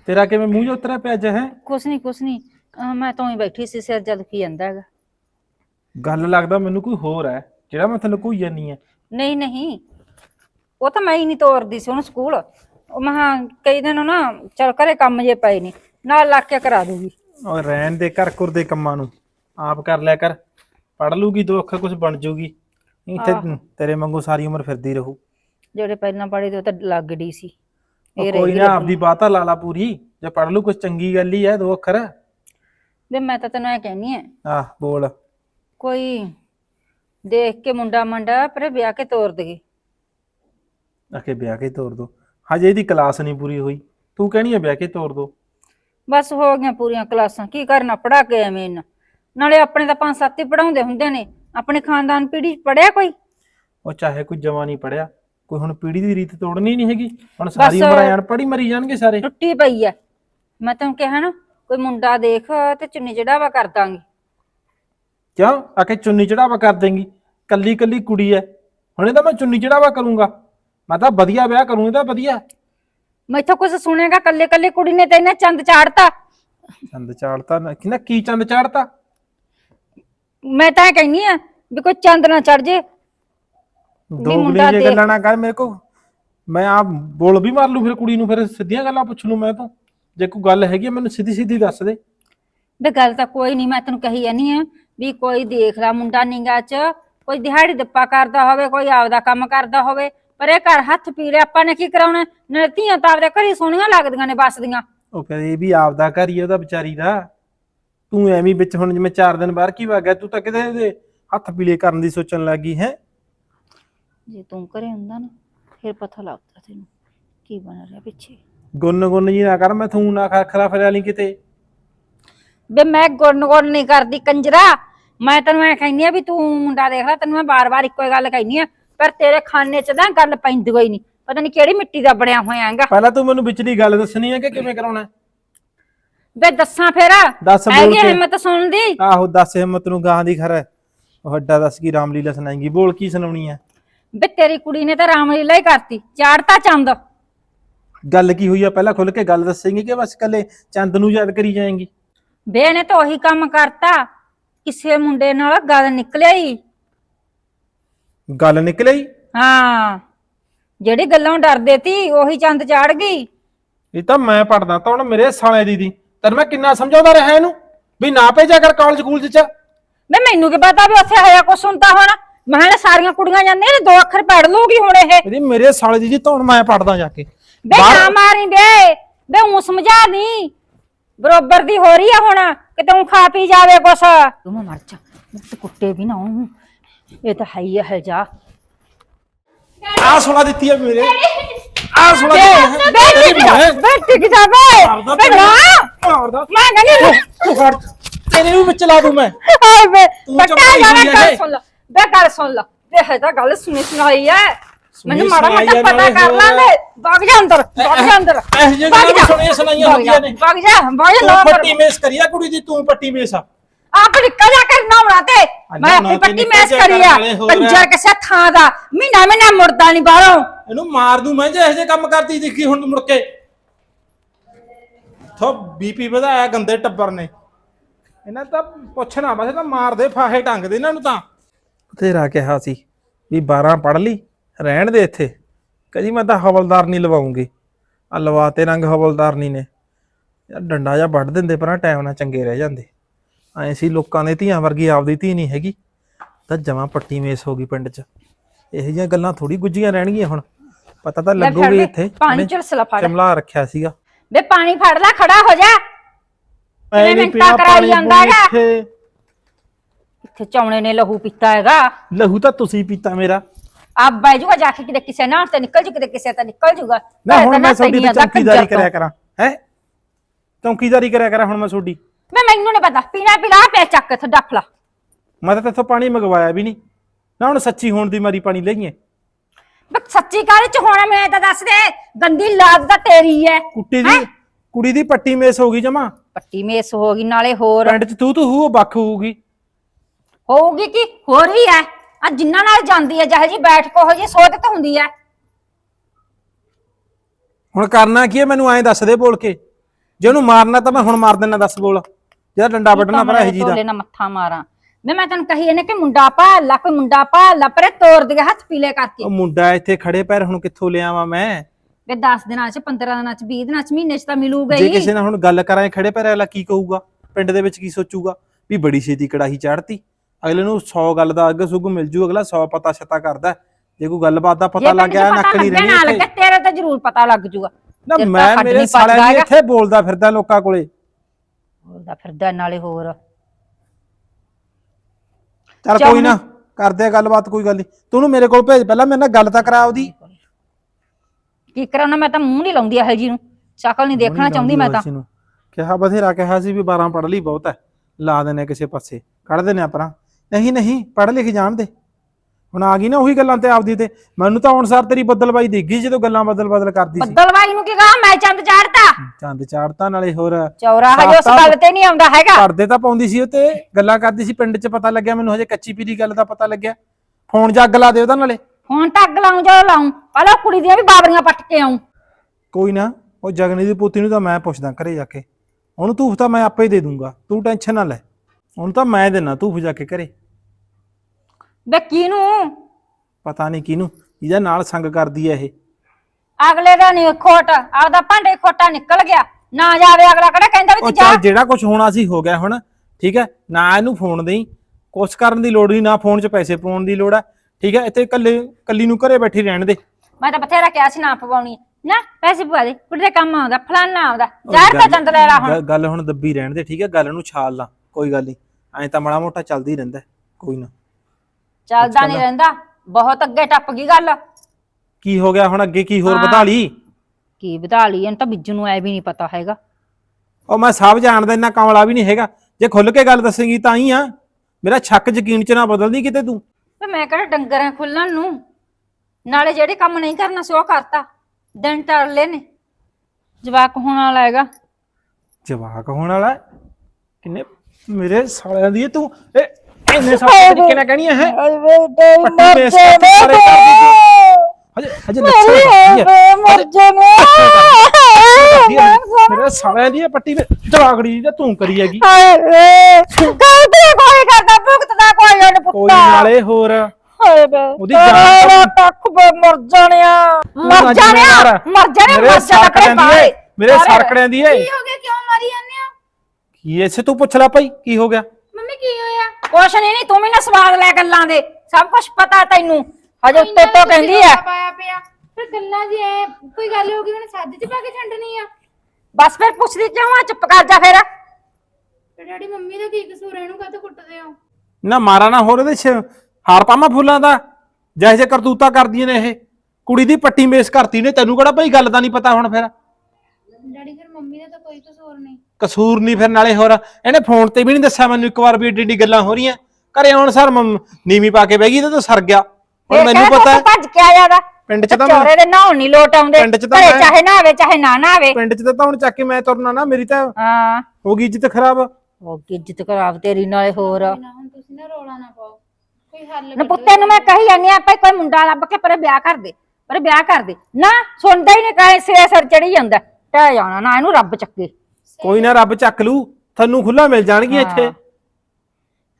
A: ਤੇਰਾ ਕਿਵੇਂ ਮੂੰਹ ਜਿਹਾ ਉਤਰਿਆ ਪਿਆ ਅੱਜ ਹੈ?
C: ਕੁਛ ਨਹੀਂ ਕੁਛ ਨਹੀਂ ਅਹ ਮੈਂ ਤਾਂ ਹੀ ਬੈਠੀ ਸੀ ਸਿਰ ਜਦ ਕੀ ਜਾਂਦਾ ਹੈਗਾ।
A: ਗੱਲ ਲੱਗਦਾ ਮੈਨੂੰ ਕੋਈ ਹੋਰ ਹੈ ਜਿਹੜਾ ਮੈਂ ਤੈਨੂੰ ਕੋਈ ਜਾਨੀ ਆ।
C: ਨਹੀਂ ਨਹੀਂ। ਉਹ ਤਾਂ ਮੈਂ ਹੀ ਨਹੀਂ ਤੋਰਦੀ ਸੀ ਉਹਨੂੰ ਸਕੂਲ। ਉਹ ਮਹਾ ਕਈ ਦਿਨ ਨਾ ਚਲ ਘਰੇ ਕੰਮ ਜੇ ਪਏ ਨੇ ਨਾਲ ਲੱਗ ਕੇ ਕਰਾ ਦੂਗੀ।
A: ਔਰ ਰਹਿਣ ਦੇ ਘਰ ਘੁਰ ਦੇ ਕੰਮਾਂ ਨੂੰ। ਆਪ ਕਰ ਲਿਆ ਕਰ। ਪੜ ਲੂਗੀ ਦੋ ਅੱਖਰ ਕੁਝ ਬਣ ਜੂਗੀ। ਇੱਥੇ ਤੇਰੇ ਵਾਂਗੂ ਸਾਰੀ ਉਮਰ ਫਿਰਦੀ ਰਹੂ।
C: ਜਿਹੜੇ ਪਹਿਲਾਂ ਪੜੇ ਤੇ ਉਹ ਤਾਂ ਲੱਗ ਡੀ ਸੀ।
A: ਉਹ
C: ਇਹ
A: ਕੋਈ
C: ਰਹਿ
A: ਨਾ ਆਪਦੀ ਬਾਤਾਂ ਲਾ ਲਾ ਪੂਰੀ। ਜੇ ਪੜ ਲੂ ਕੁਝ ਚੰਗੀ ਗੱਲ ਹੀ ਹੈ ਦੋ ਅੱਖਰ।
C: ਵੇ ਮੈਂ ਤਾਂ ਤੈਨੂੰ ਇਹ ਕਹਿਨੀ ਆ।
A: ਆਹ ਬੋਲ।
C: ਕੋਈ ਦੇਖ ਕੇ ਮੁੰਡਾ ਮੰਡਾ ਪਰ ਵਿਆਹ ਕੇ ਤੋਰ ਦਗੇ
A: ਆਖੇ ਵਿਆਹ ਕੇ ਤੋਰ ਦੋ। ਹਜੇ ਇਹਦੀ ਕਲਾਸ ਨਹੀਂ ਪੂਰੀ ਹੋਈ। ਤੂੰ ਕਹਿਣੀ ਹੈ ਵਿਆਹ ਕੇ ਤੋਰ ਦੋ।
C: ਬਸ ਹੋ ਗਈਆਂ ਪੂਰੀਆਂ ਕਲਾਸਾਂ ਕੀ ਕਰਨਾ ਪੜਾ ਕੇ ਐਵੇਂ ਇਹਨਾਂ ਨਾਲੇ ਆਪਣੇ ਤਾਂ ਪੰਜ ਸੱਤ ਹੀ ਪੜਾਉਂਦੇ ਹੁੰਦੇ ਨੇ ਆਪਣੇ ਖਾਨਦਾਨ ਪੀੜੀ ਪੜਿਆ ਕੋਈ?
A: ਉਹ ਚਾਹੇ ਕੋਈ ਜਮਾ ਨਹੀਂ ਪੜਿਆ ਕੋਈ ਹੁਣ ਪੀੜੀ ਦੀ ਰੀਤ ਤੋੜਨੀ ਨਹੀਂ ਹੈਗੀ ਹੁਣ ਸਾਰੀ ਉਮਰ ਐਨ ਪੜੀ ਮਰੀ ਜਾਣਗੇ ਸਾਰੇ।
C: ਟੁੱਟੀ ਪਈ ਐ। ਮੈਂ ਤੈਨੂੰ ਕਿਹਾ ਨਾ ਕੋਈ ਮੁੰਡਾ ਦੇਖ ਤੇ ਚੁੰਨੀ ਚੜਾਵਾ ਕਰ ਦਾਂਗੇ।
A: ਕਿਉਂ? ਆਖੇ ਚੁੰਨੀ ਚੜਾਵਾ ਕਰ ਦੇਂਗੀ। ਕੱਲੀ ਕੱਲੀ ਕੁੜੀ ਐ। ਹੁਣੇ ਤਾਂ ਮੈਂ ਚੁੰਨੀ ਚੜਾਵਾ ਕਰੂੰਗਾ। ਮੈਂ ਤਾਂ ਵਧੀਆ ਵਿਆਹ ਕਰੂੰ ਇਹਦਾ ਵਧੀਆ।
C: ਮੈਥੋਂ ਕੁਝ ਸੁਣੇਗਾ ਕੱਲੇ ਕੱਲੇ ਕੁੜੀ ਨੇ ਤੇ ਇਹਨੇ ਚੰਦ ਚਾੜਤਾ।
A: ਚੰਦ ਚਾੜਤਾ ਨਾ ਕਿੰਨਾ ਕੀ ਚੰਦ ਚਾੜਤਾ?
C: ਮੈਂ ਤਾਂ ਇਹ ਕਹਿੰਨੀ ਆ ਵੀ ਕੋਈ ਚੰਦ ਨਾ ਚੜ ਜੇ।
A: ਦੋ
C: ਮੁੰਡਾ
A: ਜੇ
C: ਦੇਖ-
A: ਗੱਲਾਂ ਨਾ ਕਰ ਮੇਰੇ ਕੋ ਮੈਂ ਆ ਬੋਲ ਵੀ ਮਾਰ ਲੂ ਫਿਰ ਕੁੜੀ ਨੂੰ ਫਿਰ ਸਿੱਧੀਆਂ ਗੱਲਾਂ ਪੁੱਛ ਲੂ ਮੈਂ ਤਾਂ। ਜੇ ਕੋਈ ਗੱਲ ਹੈਗੀ ਆ, ਮੈਨੂੰ ਸਿੱਧੀ ਸਿੱਧੀ ਦੱਸ ਦੇ।
C: ਬੇ ਗੱਲ ਤਾਂ ਕੋਈ ਨਹੀਂ ਮੈਂ ਤੈਨੂੰ ਕਹੀ ਜਾਨੀ ਆ ਵੀ ਕੋਈ ਦੇਖਦਾ ਮੁੰਡਾ ਨਿੰਗਾ ਚ ਕੋਈ ਦਿਹਾੜੀ ਦੱਪਾ ਕਰਦਾ ਹੋਵੇ ਕੋਈ ਆਪਦਾ ਕੰਮ ਕਰਦਾ ਹੋਵੇ ਪਰ ਇਹ ਘਰ ਹੱਥ ਪੀੜੇ ਆਪਾਂ ਨੇ ਕੀ ਕਰਾਉਣਾ? ਨਾਲੇ ਧੀਆਂ ਤਾਂ ਆਪਦੇ ਘਰੀ ਸੋਹਣੀਆਂ ਲੱਗਦੀਆਂ ਨੇ ਬਸਦੀਆਂ
A: ਉਹ ਕਹਿੰਦੇ ਇਹ ਵੀ ਆਪਦਾ ਘਰ ਹੀ ਆ ਉਹਦਾ ਵਿਚਾਰੀ ਦਾ। ਤੂੰ ਐਵੇਂ ਵਿੱਚ ਹੁਣ ਜਿਵੇਂ 4 ਦਿਨ ਬਾਹਰ ਕੀ ਵਗ ਗਿਆ ਤੂੰ ਤਾਂ ਕਿਤੇ ਇਹਦੇ ਹੱਥ ਪੀਲੇ ਕਰਨ ਦੀ ਸੋਚਣ ਲੱਗੀ ਹੈ?
C: ਜੇ ਤੂੰ ਘਰੇ ਹੁੰਦਾ ਨਾ ਫਿਰ ਪਤਾ ਲੱਗਦਾ ਤੈਨੂੰ ਕੀ ਬਣ ਰਿਹਾ ਪਿੱਛੇ।
A: ਗੁੰਨ ਗੁੰਨ ਜੀ ਨਾ ਕਰ ਮੈਂ ਤੂੰ ਨਾ ਖਰਾ ਫਿਰਿਆ ਲਈ ਕਿਤੇ।
C: ਬੇ ਮੈਂ ਗੁਣ ਗੁਣ ਨਹੀਂ ਕਰਦੀ ਕੰਜਰਾ। ਮੈਂ ਤੈਨੂੰ ਐ ਕਹਿੰਦੀ ਆ ਵੀ ਤੂੰ ਮੁੰਡਾ ਦੇਖ ਲੈ ਤੈਨੂੰ ਮੈਂ ਬਾਰ-ਬਾਰ ਇੱਕੋ ਹੀ ਗੱਲ ਕਹਿੰਦੀ ਆ। ਪਰ ਤੇਰੇ ਖਾਨੇ 'ਚ ਤਾਂ ਗੱਲ ਪੈਂਦੀ ਕੋਈ ਨਹੀਂ ਪਤਾ ਨਹੀਂ ਕਿਹੜੀ ਮਿੱਟੀ ਦਾ ਬਣਿਆ ਹੋਇਆ ਹੈਗਾ।
A: ਪਹਿਲਾਂ ਤੂੰ ਮੈਨੂੰ ਵਿਚਲੀ ਗੱਲ ਦੱਸਣੀ ਹੈ ਕਿ ਕਿਵੇਂ ਕਰਾਉਣਾ ਹੈ?
C: ਬੇ ਦੱਸਾਂ ਫੇਰ।
A: ਦੱਸ ਬੋਲ
C: ਹੈਗੀ
A: ਕੇ।
C: ਹਿੰਮਤ ਸੁਣਨ ਦੀ?
A: ਆਹੋ ਦੱਸ ਹਿੰਮਤ ਨੂੰ ਗਾਂ ਦੀ ਖਰਾ। ਹੱਡਾ ਦੱਸ ਕੀ ਰਾਮਲੀਲਾ ਸੁਣਾਏਗੀ। ਬੋਲ ਕੀ ਸੁਣਾਉਣੀ ਹੈ
C: ਬੇ ਤੇਰੀ ਕੁੜੀ ਨੇ ਤਾਂ ਰਾਮਲੀਲਾ ਹੀ ਕਰਤੀ। ਚਾੜਤਾ ਚੰਦ।
A: ਗੱਲ ਕੀ ਹੋਈ ਆ? ਪਹਿਲਾਂ ਖੁੱਲ ਕੇ ਗੱਲ ਦੱਸੇਂਗੀ ਕਿ ਬਸ ਕੱਲੇ ਚੰਦ ਨੂੰ ਯਾਦ ਕਰੀ ਜਾਏਂਗੀ?
C: ਬੇ ਨੇ ਤਾਂ ਉਹੀ ਕੰਮ ਕਰਤਾ। ਕਿਸੇ ਮੁੰਡੇ ਨਾਲ ਗੱਲ ਨਿਕਲਿਆ ਹੀ।
A: ਗੱਲ ਨਿਕਲਈ
C: ਹਾਂ। ਜਿਹੜੀ ਗੱਲੋਂ ਡਰਦੇ ਤੀ ਉਹੀ ਚੰਦ ਚਾੜ ਗਈ।
A: ਇਹ ਤਾਂ ਮੈਂ ਪੜਦਾ ਤਾਂ ਹੁਣ ਮੇਰੇ ਸਾਲੇ ਦੀ ਦੀ। ਤੈਨੂੰ ਮੈਂ ਕਿੰਨਾ ਸਮਝਾਉਂਦਾ ਰਿਹਾ ਇਹਨੂੰ? ਵੀ ਨਾ ਭੇਜਿਆ ਕਰ ਕਾਲਜ ਸਕੂਲ ਚ।
C: ਬੇ ਮੈਨੂੰ ਕੀ ਪਤਾ ਵੀ ਉੱਥੇ ਹੋਇਆ ਕੁਛ ਹੁੰਦਾ ਹੋਣਾ। ਮੈਂ ਕਿਹਾ ਸਾਰੀਆਂ ਕੁੜੀਆਂ ਜਾਂਦੀਆਂ ਨੇ ਦੋ ਅੱਖਰ ਪੜ ਲੂਗੀ ਹੁਣ ਇਹ।
A: ਇਹਦੀ ਮੇਰੇ ਸਾਲੇ ਦੀ ਦੀ ਤਾਂ ਹੁਣ ਮੈਂ ਪੜਦਾ ਜਾ ਕੇ।
C: ਬੇ ਨਾ ਮਾਰੀ ਬੇ। ਬੇ ਉਹ ਸਮਝਾ ਦੀ। ਬਰੋਬਰ ਦੀ ਹੋ ਰਹੀ ਆ ਹੁਣ। ਕਿ ਤੂੰ ਖਾ ਪੀ ਜਾਵੇ ਕੁਛ। ਤੂੰ ਮਰ ਜਾ। ਮੁਕਤ ਕੁੱਟੇ ਵੀ ਨਾ ਉਹਨੂੰ। ਇਹ ਤਾਂ ਹੈ ਹੀ ਹੈ ਜਾ
A: ਆ ਸੁਣਾ ਦਿੱਤੀ ਹੈ ਮੇਰੇ ਆ ਸੁਣਾ ਦਿੱਤੀ ਹੈ
C: ਬੇ
A: ਤੇਰੀ
C: ਟਿਕ ਜਾ
A: ਮੈਂ
C: ਬੇ ਟਿਕ ਜਾ ਬੇ
A: ਮਾਰਦਾ
C: ਬੇ
A: ਤੈਨੂੰ।
C: ਨਾ
A: ਮਾਰਦਾ
C: ਮੈਂ ਕਹਿੰਦੀ
A: ਤੂੰ ਫੜ ਤੇਰੇ ਵੀ ਵਿੱਚ ਲਾ ਦੂੰ ਮੈਂ
C: ਹਾਏ ਬੱਟਾ
A: ਚੁੱਪ
C: ਜਾਣਾ
A: ਇਹ।
C: ਸੁਣ ਲੈ ਬੇ ਗੱਲ ਸੁਣ ਲੈ ਹੈ ਤਾਂ ਗੱਲ ਸੁਣੀ ਸੁਣਾਈ ਐ ਮੈਨੂੰ
A: ਸੁਣੀ
C: ਮਾੜਾ ਮੋਟਾ ਪਤਾ ਕਰ। ਲਾਂਗੇ ਵਗ ਜਾ ਅੰਦਰ ਵਗ ਜਾ ਅੰਦਰ
A: ਇਹੋ ਜਿਹੀਆਂ
C: ਵਗ
A: ਗੱਲਾਂ ਵੀ
C: ਜਾ।
A: ਸੁਣੀਆਂ ਸੁਣਾਈਆਂ ਹੁੰਦੀਆਂ ਨੇ।
C: ਵਗ ਜਾ ਵਗ ਜਾ ਨਾ
A: ਪੱਟੀ ਮੇਸ ਕਰੀਆ ਕੁੜੀ ਦੀ ਤੂੰ ਪੱਟੀ ਮੇਸ ਆ
C: ਆਪ ਨਿਕਲ ਜਾ ਕਰ ਨਹਾਉਣਾ ਤੇ। ਮੈਂ ਆਪਣੀ ਪੱਟੀ ਮੈਸ ਕਰੀ ਆ ਕੰਜਰ ਕਿਸੇ ਥਾਂ ਦਾ। ਮਹੀਨਾ ਮਹੀਨਾ ਮੁਰਦਾ ਨਹੀਂ ਬਾਹਰੋਂ।
A: ਇਹਨੂੰ ਮਾਰ ਦੂੰ ਮੈਂ ਜੇ ਇਹੋ ਜਿਹੇ ਕੰਮ ਕਰਦੀ ਦੇਖੀ ਹੁਣ ਮੁੜ ਕੇ। ਥੋ ਬੀਪੀ ਵਧਾਇਆ ਗੰਦੇ ਟੱਬਰ ਨੇ। ਇਹਨਾਂ ਤਾਂ ਪੁੱਛਣਾ ਬਸ ਇਹ ਤਾਂ ਮਾਰਦੇ ਫਾਹੇ ਢੰਗ ਦੇ ਇਹਨਾਂ ਨੂੰ ਤਾਂ। ਤੇਰਾ ਕਿਹਾ ਸੀ ਵੀ 12 ਪੜ ਲਈ ਰਹਿਣ ਦੇ ਇੱਥੇ। ਕਦੀ ਮੈਂ ਤਾਂ ਹਵਲਦਾਰ ਨਹੀਂ ਲਵਾਉਂਗੀ। ਆ ਲਵਾਤੇ ਰੰਗ ਹਵਲਦਾਰ ਨਹੀਂ ਨੇ। ਯਾਰ ਡੰਡਾ ਜਾਂ ਵੱਢ ਦਿੰਦੇ ਪਰਾਂ ਟਾਈਮ ਨਾਲ ਚੰਗੇ ਰਹਿ ਜਾਂਦੇ। ਐ ਸੀ ਲੋਕਾਂ ਦੇ ਧੀਆਂ ਵਰਗੀ ਆਪਦੀ ਧੀ ਨਹੀਂ ਹੈਗੀ। ਤਾਂ ਜਮਾਂ ਪੱਟੀ ਮੇਸ ਹੋ ਗਈ ਪਿੰਡ 'ਚ। ਇਹੋ ਜਿਹੀਆਂ ਗੱਲਾਂ ਥੋੜੀ ਗੁੱਜੀਆਂ ਰਹਿਣਗੀਆਂ ਹੁਣ। ਪਤਾ ਤਾਂ
C: ਲੈ ਫੜ
A: ਲੱਗੂਗੀ
C: ਵੇ,
A: ਇੱਥੇ
C: ਪਾਣੀ ਝਲਸਲਾ ਫੜ।
A: ਚਮਲਾ ਰੱਖਿਆ ਸੀਗਾ।
C: ਵੇ ਪਾਣੀ ਫੜ ਲੈ ਖੜਾ ਹੋ ਜਾ।
A: ਮੈਂ ਨਹੀਂ ਪੀਣਾ
C: ਕਰਾਈ
A: ਪਾਣੀ
C: ਜਾਂਦਾ ਹੈਗਾ?
A: ਇੱਥੇ।
C: ਇੱਥੇ ਚੌਣੇ ਨੇ ਲਹੂ ਪੀਤਾ ਹੈਗਾ।
A: ਲਹੂ ਤਾਂ ਤੁਸੀਂ ਪੀਤਾ ਮੇਰਾ।
C: ਆਪ ਬਹਿ ਜਾਊਗਾ ਜਾ ਕੇ ਕਿਤੇ ਕਿਸੇ ਨਾਲ ਤੇ ਨਿਕਲ ਜੂ ਕਿਤੇ ਕਿਸੇ ਤੇ ਨਿਕਲ ਜੂਗਾ।
A: ਨਾ ਹੁਣ ਮੈਂ ਤੁਹਾਡੀ ਤੇ ਚੌਕੀਦਾਰੀ ਕਰਿਆ
C: ਤੋਂ।
A: ਕਰਾਂ। ਹੈ? ਚੌਕੀਦਾਰੀ ਕਰਿਆ ਕਰਾਂ ਹੁਣ ਮੈਂ ਤੁਹਾਡੀ।
C: ਮੈਂ ਮੈਨੂੰ ਨਹੀਂ ਪਤਾ ਪੀਣਾ ਪਿਲਾ ਪੈ ਚੱਕ ਇੱਥੇ ਡੱਫ ਲਾ।
A: ਮੈਂ ਤਾਂ ਤੇਥੋਂ ਪਾਣੀ ਮੰਗਵਾਇਆ ਵੀ ਨਹੀਂ। ਨਾ ਹੁਣ ਸੱਚੀ ਹੋਣ ਦੀ ਮਾਰੀ ਪਾਣੀ ਲਈਏ।
C: ਬਸ ਸੱਚੀ ਕਾਹਦੇ ਚ ਹੋਣਾ ਮੈਂ ਤਾਂ ਦੱਸ ਦੇ ਗੰਦੀ ਲਾਦ ਤਾਂ ਤੇਰੀ ਐ।
A: ਕੁੱਟੀ ਦੀ ਕੁੜੀ ਦੀ ਪੱਟੀ ਮੇਸ ਹੋ ਗਈ ਜਮਾ।
C: ਪੱਟੀ ਮੇਸ ਹੋ ਗਈ ਨਾਲੇ ਹੋਰ।
A: ਪਿੰਡ 'ਚ ਤੂੰ ਤੂੰ ਹੂ ਬੱਖ ਹੋਊਗੀ।
C: ਹੋਊਗੀ ਕੀ? ਹੋ ਰਹੀ ਐ। ਆ ਜਿੰਨਾਂ ਨਾਲ ਜਾਂਦੀ ਐ ਜਿਹੇ ਜੀ ਬੈਠ ਕੋ ਹੋ ਜੀ ਸੋਚ ਤਾਂ ਹੁੰਦੀ ਐ।
A: ਹੁਣ ਕਰਨਾ ਕੀ ਹੈ ਮੈਨੂੰ ਐਂ ਦੱਸ ਦੇ ਬੋਲ ਕੇ। ਜੇ ਉਹਨੂੰ ਮਾਰਨਾ ਤਾਂ ਮੈਂ ਹੁਣ ਮਾਰ ਦੇਣਾ ਦੱਸ ਬੋਲ। ਜਿਹੜਾ ਡੰਡਾ ਵੱਢਣਾ ਭਰਾ ਇਹ ਜੀ ਦਾ।
C: ਨਾ ਮੱਥਾ ਮਾਰਾਂ। ਮੈਂ ਮੈਂ ਤੈਨੂੰ ਕਹੀ ਇਹਨੇ ਕਿ ਮੁੰਡਾ ਭਾਲ ਲਾ ਕੋਈ ਮੁੰਡਾ ਭਾਲ ਲਾ ਪਰੇ ਤੋੜ ਦੇ ਹੱਥ ਪੀਲੇ ਕਰਕੇ।
A: ਉਹ ਮੁੰਡਾ ਇੱਥੇ ਖੜੇ ਪੈਰ ਹੁਣ ਕਿੱਥੋਂ ਲਿਆਵਾਂ ਮੈਂ?
C: ਵੇ 10 ਦਿਨਾਂ ਚ 15 ਦਿਨਾਂ ਚ 20 ਦਿਨਾਂ ਚ ਮਹੀਨੇ ਚ ਤਾਂ ਮਿਲੂਗਾ
A: ਜੇ
C: ਹੀ।
A: ਕਿਸੇ ਨਾਲ ਹੁਣ ਗੱਲ ਕਰਾਂ ਖੜੇ ਪੈਰ ਅਗਲਾ ਕੀ ਕਹੂਗਾ? ਪਿੰਡ ਦੇ ਵਿੱਚ ਕੀ ਸੋਚੂਗਾ? ਵੀ ਬੜੀ ਛੇਤੀ ਕੜਾਹੀ ਚਾੜਤੀ। ਅਗਲੇ ਨੂੰ 100 ਗੱਲ ਦਾ ਅੱਗ ਸੁੱਗ ਮਿਲ ਜੂ ਅਗਲਾ 100 ਪਤਾ ਛਤਾ ਕਰਦਾ। ਜੇ ਕੋਈ ਗੱਲਬਾਤ ਦਾ ਪਤਾ ਲੱਗ ਗਿਆ ਨੱਕ ਨਹੀਂ ਰਹਿਣੀ ਇੱਥੇ।
C: ਤੇਰੇ ਤਾਂ ਜ਼ਰੂਰ ਪਤਾ ਲੱਗ ਜੂਗਾ।
A: ਨਾ ਮੈਂ ਮੇਰੇ ਸਾਲਿਆਂ ਦੀ। ਇੱਥੇ ਬੋਲਦਾ ਫਿਰਦਾ ਲੋਕਾਂ ਕੋਲੇ।
C: ਬੋਲਦਾ ਫਿਰਦਾ ਨਾਲੇ ਹੋਰ।
A: ਚੱਲ ਕੋਈ ਨਾ ਕਰਦੇ ਆ ਗੱਲਬਾਤ ਕੋਈ ਗੱਲ ਨਹੀਂ। ਤੂੰ ਉਹਨੂੰ ਮੇਰੇ ਕੋਲ ਭੇਜ ਪਹਿਲਾਂ ਮੇਰੇ ਨਾਲ ਗੱਲ ਤਾਂ ਕਰਾ ਉਹਦੀ।
C: ਕੀ ਕਰਾਂ ਨਾ ਮੈਂ ਤਾਂ ਮੂੰਹ ਨਹੀਂ ਲਾਉਂਦੀ ਇਹ ਜੀ ਨੂੰ। ਸ਼ਕਲ ਨਹੀਂ ਦੇਖਣਾ ਚਾਹੁੰਦੀ ਮੈਂ ਤਾਂ।
A: ਕਿਹਾ ਬਥੇਰਾ ਕਿਹਾ ਸੀ ਵੀ 12 ਪੜ ਲਈ ਬਹੁਤ ਹੈ। ਲਾ ਦੇਣੇ ਕਿਸੇ ਪਾਸੇ। ਕੱਢ ਦੇਣੇ ਆਪਣਾ ਨਹੀਂ ਨਹੀਂ ਪੜ ਲਿਖ ਜਾਣ ਦੇ। ਹੁਣ ਆ ਗਈ ਨਾ ਉਹੀ ਗੱਲਾਂ ਤੇ ਆਪਦੀ ਤੇ। ਮੈਨੂੰ ਤਾਂ ਹੁਣ ਸਾਰ ਤੇਰੀ ਬੱਦਲਬਾਈ ਦਿਖ ਗਈ ਜਦੋਂ ਗੱਲਾਂ ਬਦਲ ਬਦਲ ਕਰਦੀ ਸੀ।
C: ਬੱਦਲਵਾਈ ਨੂੰ ਕੀ ਕਹਾਂ? ਮੈਂ ਚੰਦ ਚਾੜਤਾ।
A: ਚੰਦ ਚਾੜਤਾ ਨਾਲੇ ਹੋਰ
C: ਚੌਰਾ ਹਜੇ ਉਸ ਗੱਲ ਤੇ ਨਹੀਂ ਆਉਂਦਾ ਹੈਗਾ।
A: ਪਰਦੇ ਤਾਂ ਪਾਉਂਦੀ ਸੀ ਉਹ ਤੇ ਗੱਲਾਂ ਕਰਦੀ ਸੀ ਪਿੰਡ 'ਚ ਪਤਾ ਲੱਗਿਆ ਮੈਨੂੰ ਹਜੇ ਕੱਚੀ ਪੀਰੀ ਗੱਲ ਦਾ ਪਤਾ ਲੱਗਿਆ। ਫੋਨ ਜੱਗ ਲਾ ਦੇ ਉਹਦਾ ਨਾਲੇ।
C: ਹੁਣ ਤਾਂ ਅੱਗ ਲਾਉਂ ਜੋ ਲਾਉਂ। ਪਹਿਲਾਂ ਕੁੜੀ ਦੀਆਂ ਵੀ ਬਾਬਰੀਆਂ ਪੱਟ ਕੇ ਆਉਂ।
A: ਕੋਈ ਨਾ ਉਹ ਜਗਨੀ ਦੀ ਪੋਤੀ ਨੂੰ ਤਾਂ ਮੈਂ ਪੁੱਛਦਾ ਘਰੇ ਜਾ ਕੇ। ਉਹਨੂੰ ਧੂਫ ਤਾਂ ਮੈਂ ਆਪੇ ਹੀ ਦੇ ਦੂੰਗਾ। ਤੂੰ ਟੈਨਸ਼ਨ ਨਾ ਲੈ। ਉਹਨੂੰ ਤਾਂ ਮੈਂ ਦੇਣਾ ਧੂਫ ਜਾ ਕੇ ਘਰੇ।
C: ਵੇ ਕਿਹਨੂੰ?
A: ਪਤਾ ਨਹੀਂ ਕਿਹਨੂੰ ਇਹਦਾ ਨਾਲ ਸੰਗ ਕਰਦੀ ਐ ਇਹ।
C: ਅਗਲੇ ਦਾ ਨਹੀਂ ਖੋਟ ਆਪਦਾ ਭਾਂਡੇ ਖੋਟਾ ਨਿਕਲ ਗਿਆ। ਨਾ ਜਾਵੇ ਅਗਲਾ ਕਿਹੜਾ ਕਹਿੰਦਾ ਵੀ
A: ਉਹ
C: ਤੂੰ ਜਾ।
A: ਚੱਲ ਜਿਹੜਾ ਕੁਝ ਹੋਣਾ ਸੀ ਹੋ ਗਿਆ ਹੁਣ ਠੀਕ ਹੈ? ਨਾ ਇਹਨੂੰ ਫੋਨ ਦੇਈ। ਕੁਛ ਕਰਨ ਦੀ ਲੋੜ ਨਹੀਂ ਨਾ ਫੋਨ 'ਚ ਪੈਸੇ ਪਾਉਣ ਦੀ ਲੋੜ ਹੈ ਠੀਕ ਹੈ? ਇੱਥੇ ਕੱਲੇ ਕੱਲੀ ਨੂੰ ਘਰੇ ਬੈਠੀ ਰਹਿਣ ਦੇ।
C: ਮੈਂ ਤਾਂ ਬਥੇਰਾ ਕਿਹਾ ਸੀ ਨਾ ਪਵਾਉਣੀ ਨਾ ਪੈਸੇ ਪਵਾ ਦੇ ਕੁੜੀ ਦੇ ਕੰਮ ਆਉਂਦਾ ਫਲਾਨਾ ਆਉਂਦਾ। ਜ਼ਹਿਰ ਤਾਂ
A: ਗੱਲ-
C: ਚੰਦ ਲੈ ਲਾ ਹੁਣ।
A: ਗੱਲ- ਗੱਲ ਹੁਣ ਦੱਬੀ ਰਹਿਣ ਦੇ ਠੀਕ ਹੈ? ਗੱਲ ਨੂੰ ਛਾਲ ਲਾ ਕੋਈ ਗੱਲ ਨਹੀਂ। ਐਂ ਤਾਂ ਮਾੜਾ ਮੋਟਾ ਚੱਲਦਾ ਰਹਿੰਦਾ ਹੈ, ਕੋਈ ਨਾ।
C: ਚੱਲਦਾ ਨਹੀਂ ਰਹਿੰਦਾ ਬਹੁਤ ਅੱਗੇ ਟੱਪ ਗਈ ਗੱਲ।
A: ਕੀ ਹੋ ਗਿਆ ਹੁਣ ਅੱਗੇ ਕੀ ਹੋਰ
C: ਹਾਂ।
A: ਵਧਾ ਲਈ?
C: ਕੀ ਵਧਾ ਲਈ ਇਹਨੂੰ ਤਾਂ ਬਿੱਜੂ ਨੂੰ ਐ ਵੀ ਨਹੀਂ ਪਤਾ ਹੈਗਾ।
A: ਉਹ ਮੈਂ ਸਭ ਜਾਣਦਾ ਇੰਨਾ ਕਮਲਾ ਵੀ ਨਹੀਂ ਹੈਗਾ। ਜੇ ਖੁੱਲ ਕੇ ਗੱਲ ਦੱਸੇਗੀ ਤਾਂ ਹੀ ਆ। ਮੇਰਾ ਸ਼ੱਕ ਯਕੀਨ ਚ ਨਾ ਬਦਲਦੀ ਕਿਤੇ ਤੂੰ।
C: ਤੇ ਮੈਂ ਕਿਹੜਾ ਡੰਗਰ ਆ ਖੁੱਲਣ ਨੂੰ? ਨਾਲੇ ਜਿਹੜੇ ਕੰਮ ਨਹੀਂ ਕਰਨਾ ਸੀ ਉਹ ਕਰਤਾ। ਦਿਨ ਟਰਲੇ ਨੇ। ਜਵਾਕ ਹੋਣ ਵਾਲਾ ਹੈਗਾ।
A: ਜਵਾਕ ਹੋਣ ਵਾਲਾ? ਹੈ। ਕਿੰਨੇ ਮੇਰੇ ਸਾਲਿਆਂ ਦੀ ਇਹ ਤੂੰ? ਇਹ ਇੰਨੇ ਸਾਰੇ ਤਰੀਕੇ ਨਾਲ ਕਹਿਣੀ ਹੈ? ਪੱਟੀ ਪੇਸ ਕਰਕੇ ਸਾਰੇ ਕਰਦੀ ਤੂੰ। ਹਜੇ ਹਜੇ ਲੱਛਣ ਕਰਦੀ ਹੈ
C: ਮਰ
A: ਸਾਲਿਆਂ ਦੀ ਇਹ ਪੱਟੀ ਜਵਾਗੜੀ ਜਾਂ ਤੂੰ ਕਰੀ ਹੈਗੀ।
C: ਹਾਏ ਵੇ। ਗਲਤੀ ਕੋਈ ਕਰਦਾ ਭੁਗਤਦਾ ਕੋਈ ਉਹਨੇ
A: ਕੋਈ
C: ਪੁੱਤਾ
A: ਨਾਲੇ ਹੋਰ।
C: ਹਾਏ ਵੇ।
A: ਉਹਦੀ ਜਾਨ ਤਾਂ-
C: ਤੱਕ ਵੇ ਮਰ ਜਾਣਿਆ। ਮਰ ਜਾਣਿਆ। ਮਰ ਜਾਣਿਆ
A: ਮੇਰੇ
C: ਮਰ ਜਾਣਾ
A: ਸਰਕੜਿਆਂ ਦੀ ਏ। ਮੇਰੇ ਸਰਕੜਿਆਂ ਦੀ ਏ।
B: ਕੀ ਹੋ ਗਿਆ? ਕਿਉਂ ਮਾਰੀ ਜਾਂਦੇ ਹੋ?
A: ਕੀ ਐਸੇ ਤੂੰ ਪੁੱਛ ਲੈ ਭਾਈ ਕੀ ਹੋ ਗਿਆ?
B: ਕੀ ਹੋਇਆ?
C: ਕੁਛ ਨਹੀਂ ਨਹੀਂ ਤੂੰ ਵੀ ਨਾ ਸਵਾਦ ਲੈ ਗੱਲਾਂ ਦੇ। ਸਭ ਕੁਝ ਪਤਾ ਤੈਨੂੰ। ਹਜੇ ਉੱਤੇ ਤੋਂ ਕਹਿੰਦੀ
B: ਪਾਇਆ ਪਿਆ ਫਿਰ ਗੱਲਾਂ ਜੀ ਐ ਕੋਈ ਗੱਲ ਹੋ ਗਈ ਹੁਣ ਸਾਦੇ ਚ ਪਾ ਕੇ ਛੰਡਣੀ ਆ।
C: ਬਸ ਫਿਰ ਪੁੱਛਦੀ ਕਿਉਂ ਆ? ਚੁੱਪ ਕਰ ਜਾ ਫਿਰ।
B: ਤੇ ਡੈਡੀ ਮੰਮੀ ਦਾ ਕੀ ਕਸੂਰ ਹੈ ਇਹਨੂੰ ਕਾਹਤੋਂ ਕੁੱਟਦੇ ਹੋ?
A: ਨਾ ਮਾਰਾ ਨਾ ਹੋਰ ਇਹਦੇ ਚ ਹਾਰ ਪਾਵਾਂ ਫੁੱਲਾਂ ਦਾ। ਜਿਹੇ ਜੇ ਕਰਤੂਤਾ ਕਰਦੀਆਂ ਨੇ ਇਹ। ਕੁੜੀ ਦੀ ਪੱਟੀ ਮੇਸ ਕਰਤੀ ਨੇ। ਤੈਨੂੰ ਕਿਹੜਾ ਭਾਈ ਗੱਲ ਦਾ ਨਹੀਂ ਪਤਾ ਹੁਣ ਫਿਰ।
B: ਡੈਡੀ ਫਿਰ ਮੰਮੀ ਦਾ ਤਾਂ ਕੋਈ ਕਸੂਰ ਨਹੀਂ।
A: ਕਸੂਰ ਨਹੀਂ ਫਿਰ ਨਾਲੇ ਹੋਰ। ਇਹਨੇ ਫੋਨ ਤੇ ਵੀ ਨਹੀਂ ਦੱਸਿਆ ਮੈਨੂੰ ਇੱਕ ਵਾਰ ਵੀ ਏਡੀ ਏਡੀ ਗੱਲਾਂ ਹੋ ਰਹੀਆਂ। ਘਰੇ ਆਉਣ ਸਰ ਨੀਵੀਂ ਪਾ ਕੇ ਬਹਿ ਗਈ ਤੇ ਤਾਂ ਸਰ ਗਿਆ। ਹੁਣ ਮੈਨੂੰ ਪਤਾ ਹੈ,
C: ਭੱਜ ਕੇ ਆ ਜਾਦਾ
A: ਪਿੰਡ ਚ ਤਾਂ
C: ਚੋਰੇ ਦੇ ਨਹਾਉਣ ਨਹੀਂ ਲੋਟ ਆਉਂਦੇ।
A: ਪਿੰਡ ਚ ਤਾਂ
C: ਚਾਹੇ ਨਾ ਆਵੇ ਚਾਹੇ ਨਾ ਨਾ ਆਵੇ
A: ਪਿੰਡ ਚ ਤਾਂ ਹੁਣ ਚੱਕ ਕੇ ਮੈਂ ਤੁਰਨਾ ਨਾ ਮੇਰੀ ਤਾਂ
C: ਹਾਂ।
A: ਹੋ ਗਈ ਇੱਜ਼ਤ ਖਰਾਬ।
C: ਉਹ ਕੀ ਇੱਜ਼ਤ ਖਰਾਬ ਤੇਰੀ ਨਾਲੇ ਹੋਰ।
B: ਨਾ ਹੁਣ ਤੁਸੀਂ ਨਾ ਰੋਲਾ ਨਾ ਪਾਓ। ਕੋਈ ਹੱਲ
C: ਨਾ ਪੁੱਤੇ ਨੂੰ ਮੈਂ ਕਹੀ ਜਾਂਦੀ ਆ ਭਾਈ ਕੋਈ ਮੁੰਡਾ ਲੱਭ ਕੇ ਪਰੇ ਵਿਆਹ ਕਰ ਦੇ ਪਰੇ ਵਿਆਹ ਕਰ ਦੇ। ਨਾ ਸੁਣਦਾ ਹੀ ਨਹੀਂ ਕਹੇ ਸਿਰੇ ਸਿਰ ਚੜੀ ਜਾਂਦਾ। ਟਹਿ ਜਾਣਾ ਨਾ ਇਹਨੂੰ ਰੱਬ ਚੱਕੇ।
A: ਕੋਈ ਨਾ ਰੱਬ ਚੱਕ ਲੂ ਤੁਹਾਨੂੰ ਖੁੱਲਾ ਮਿਲ ਜਾਣਗੀਆਂ ਇੱਥੇ।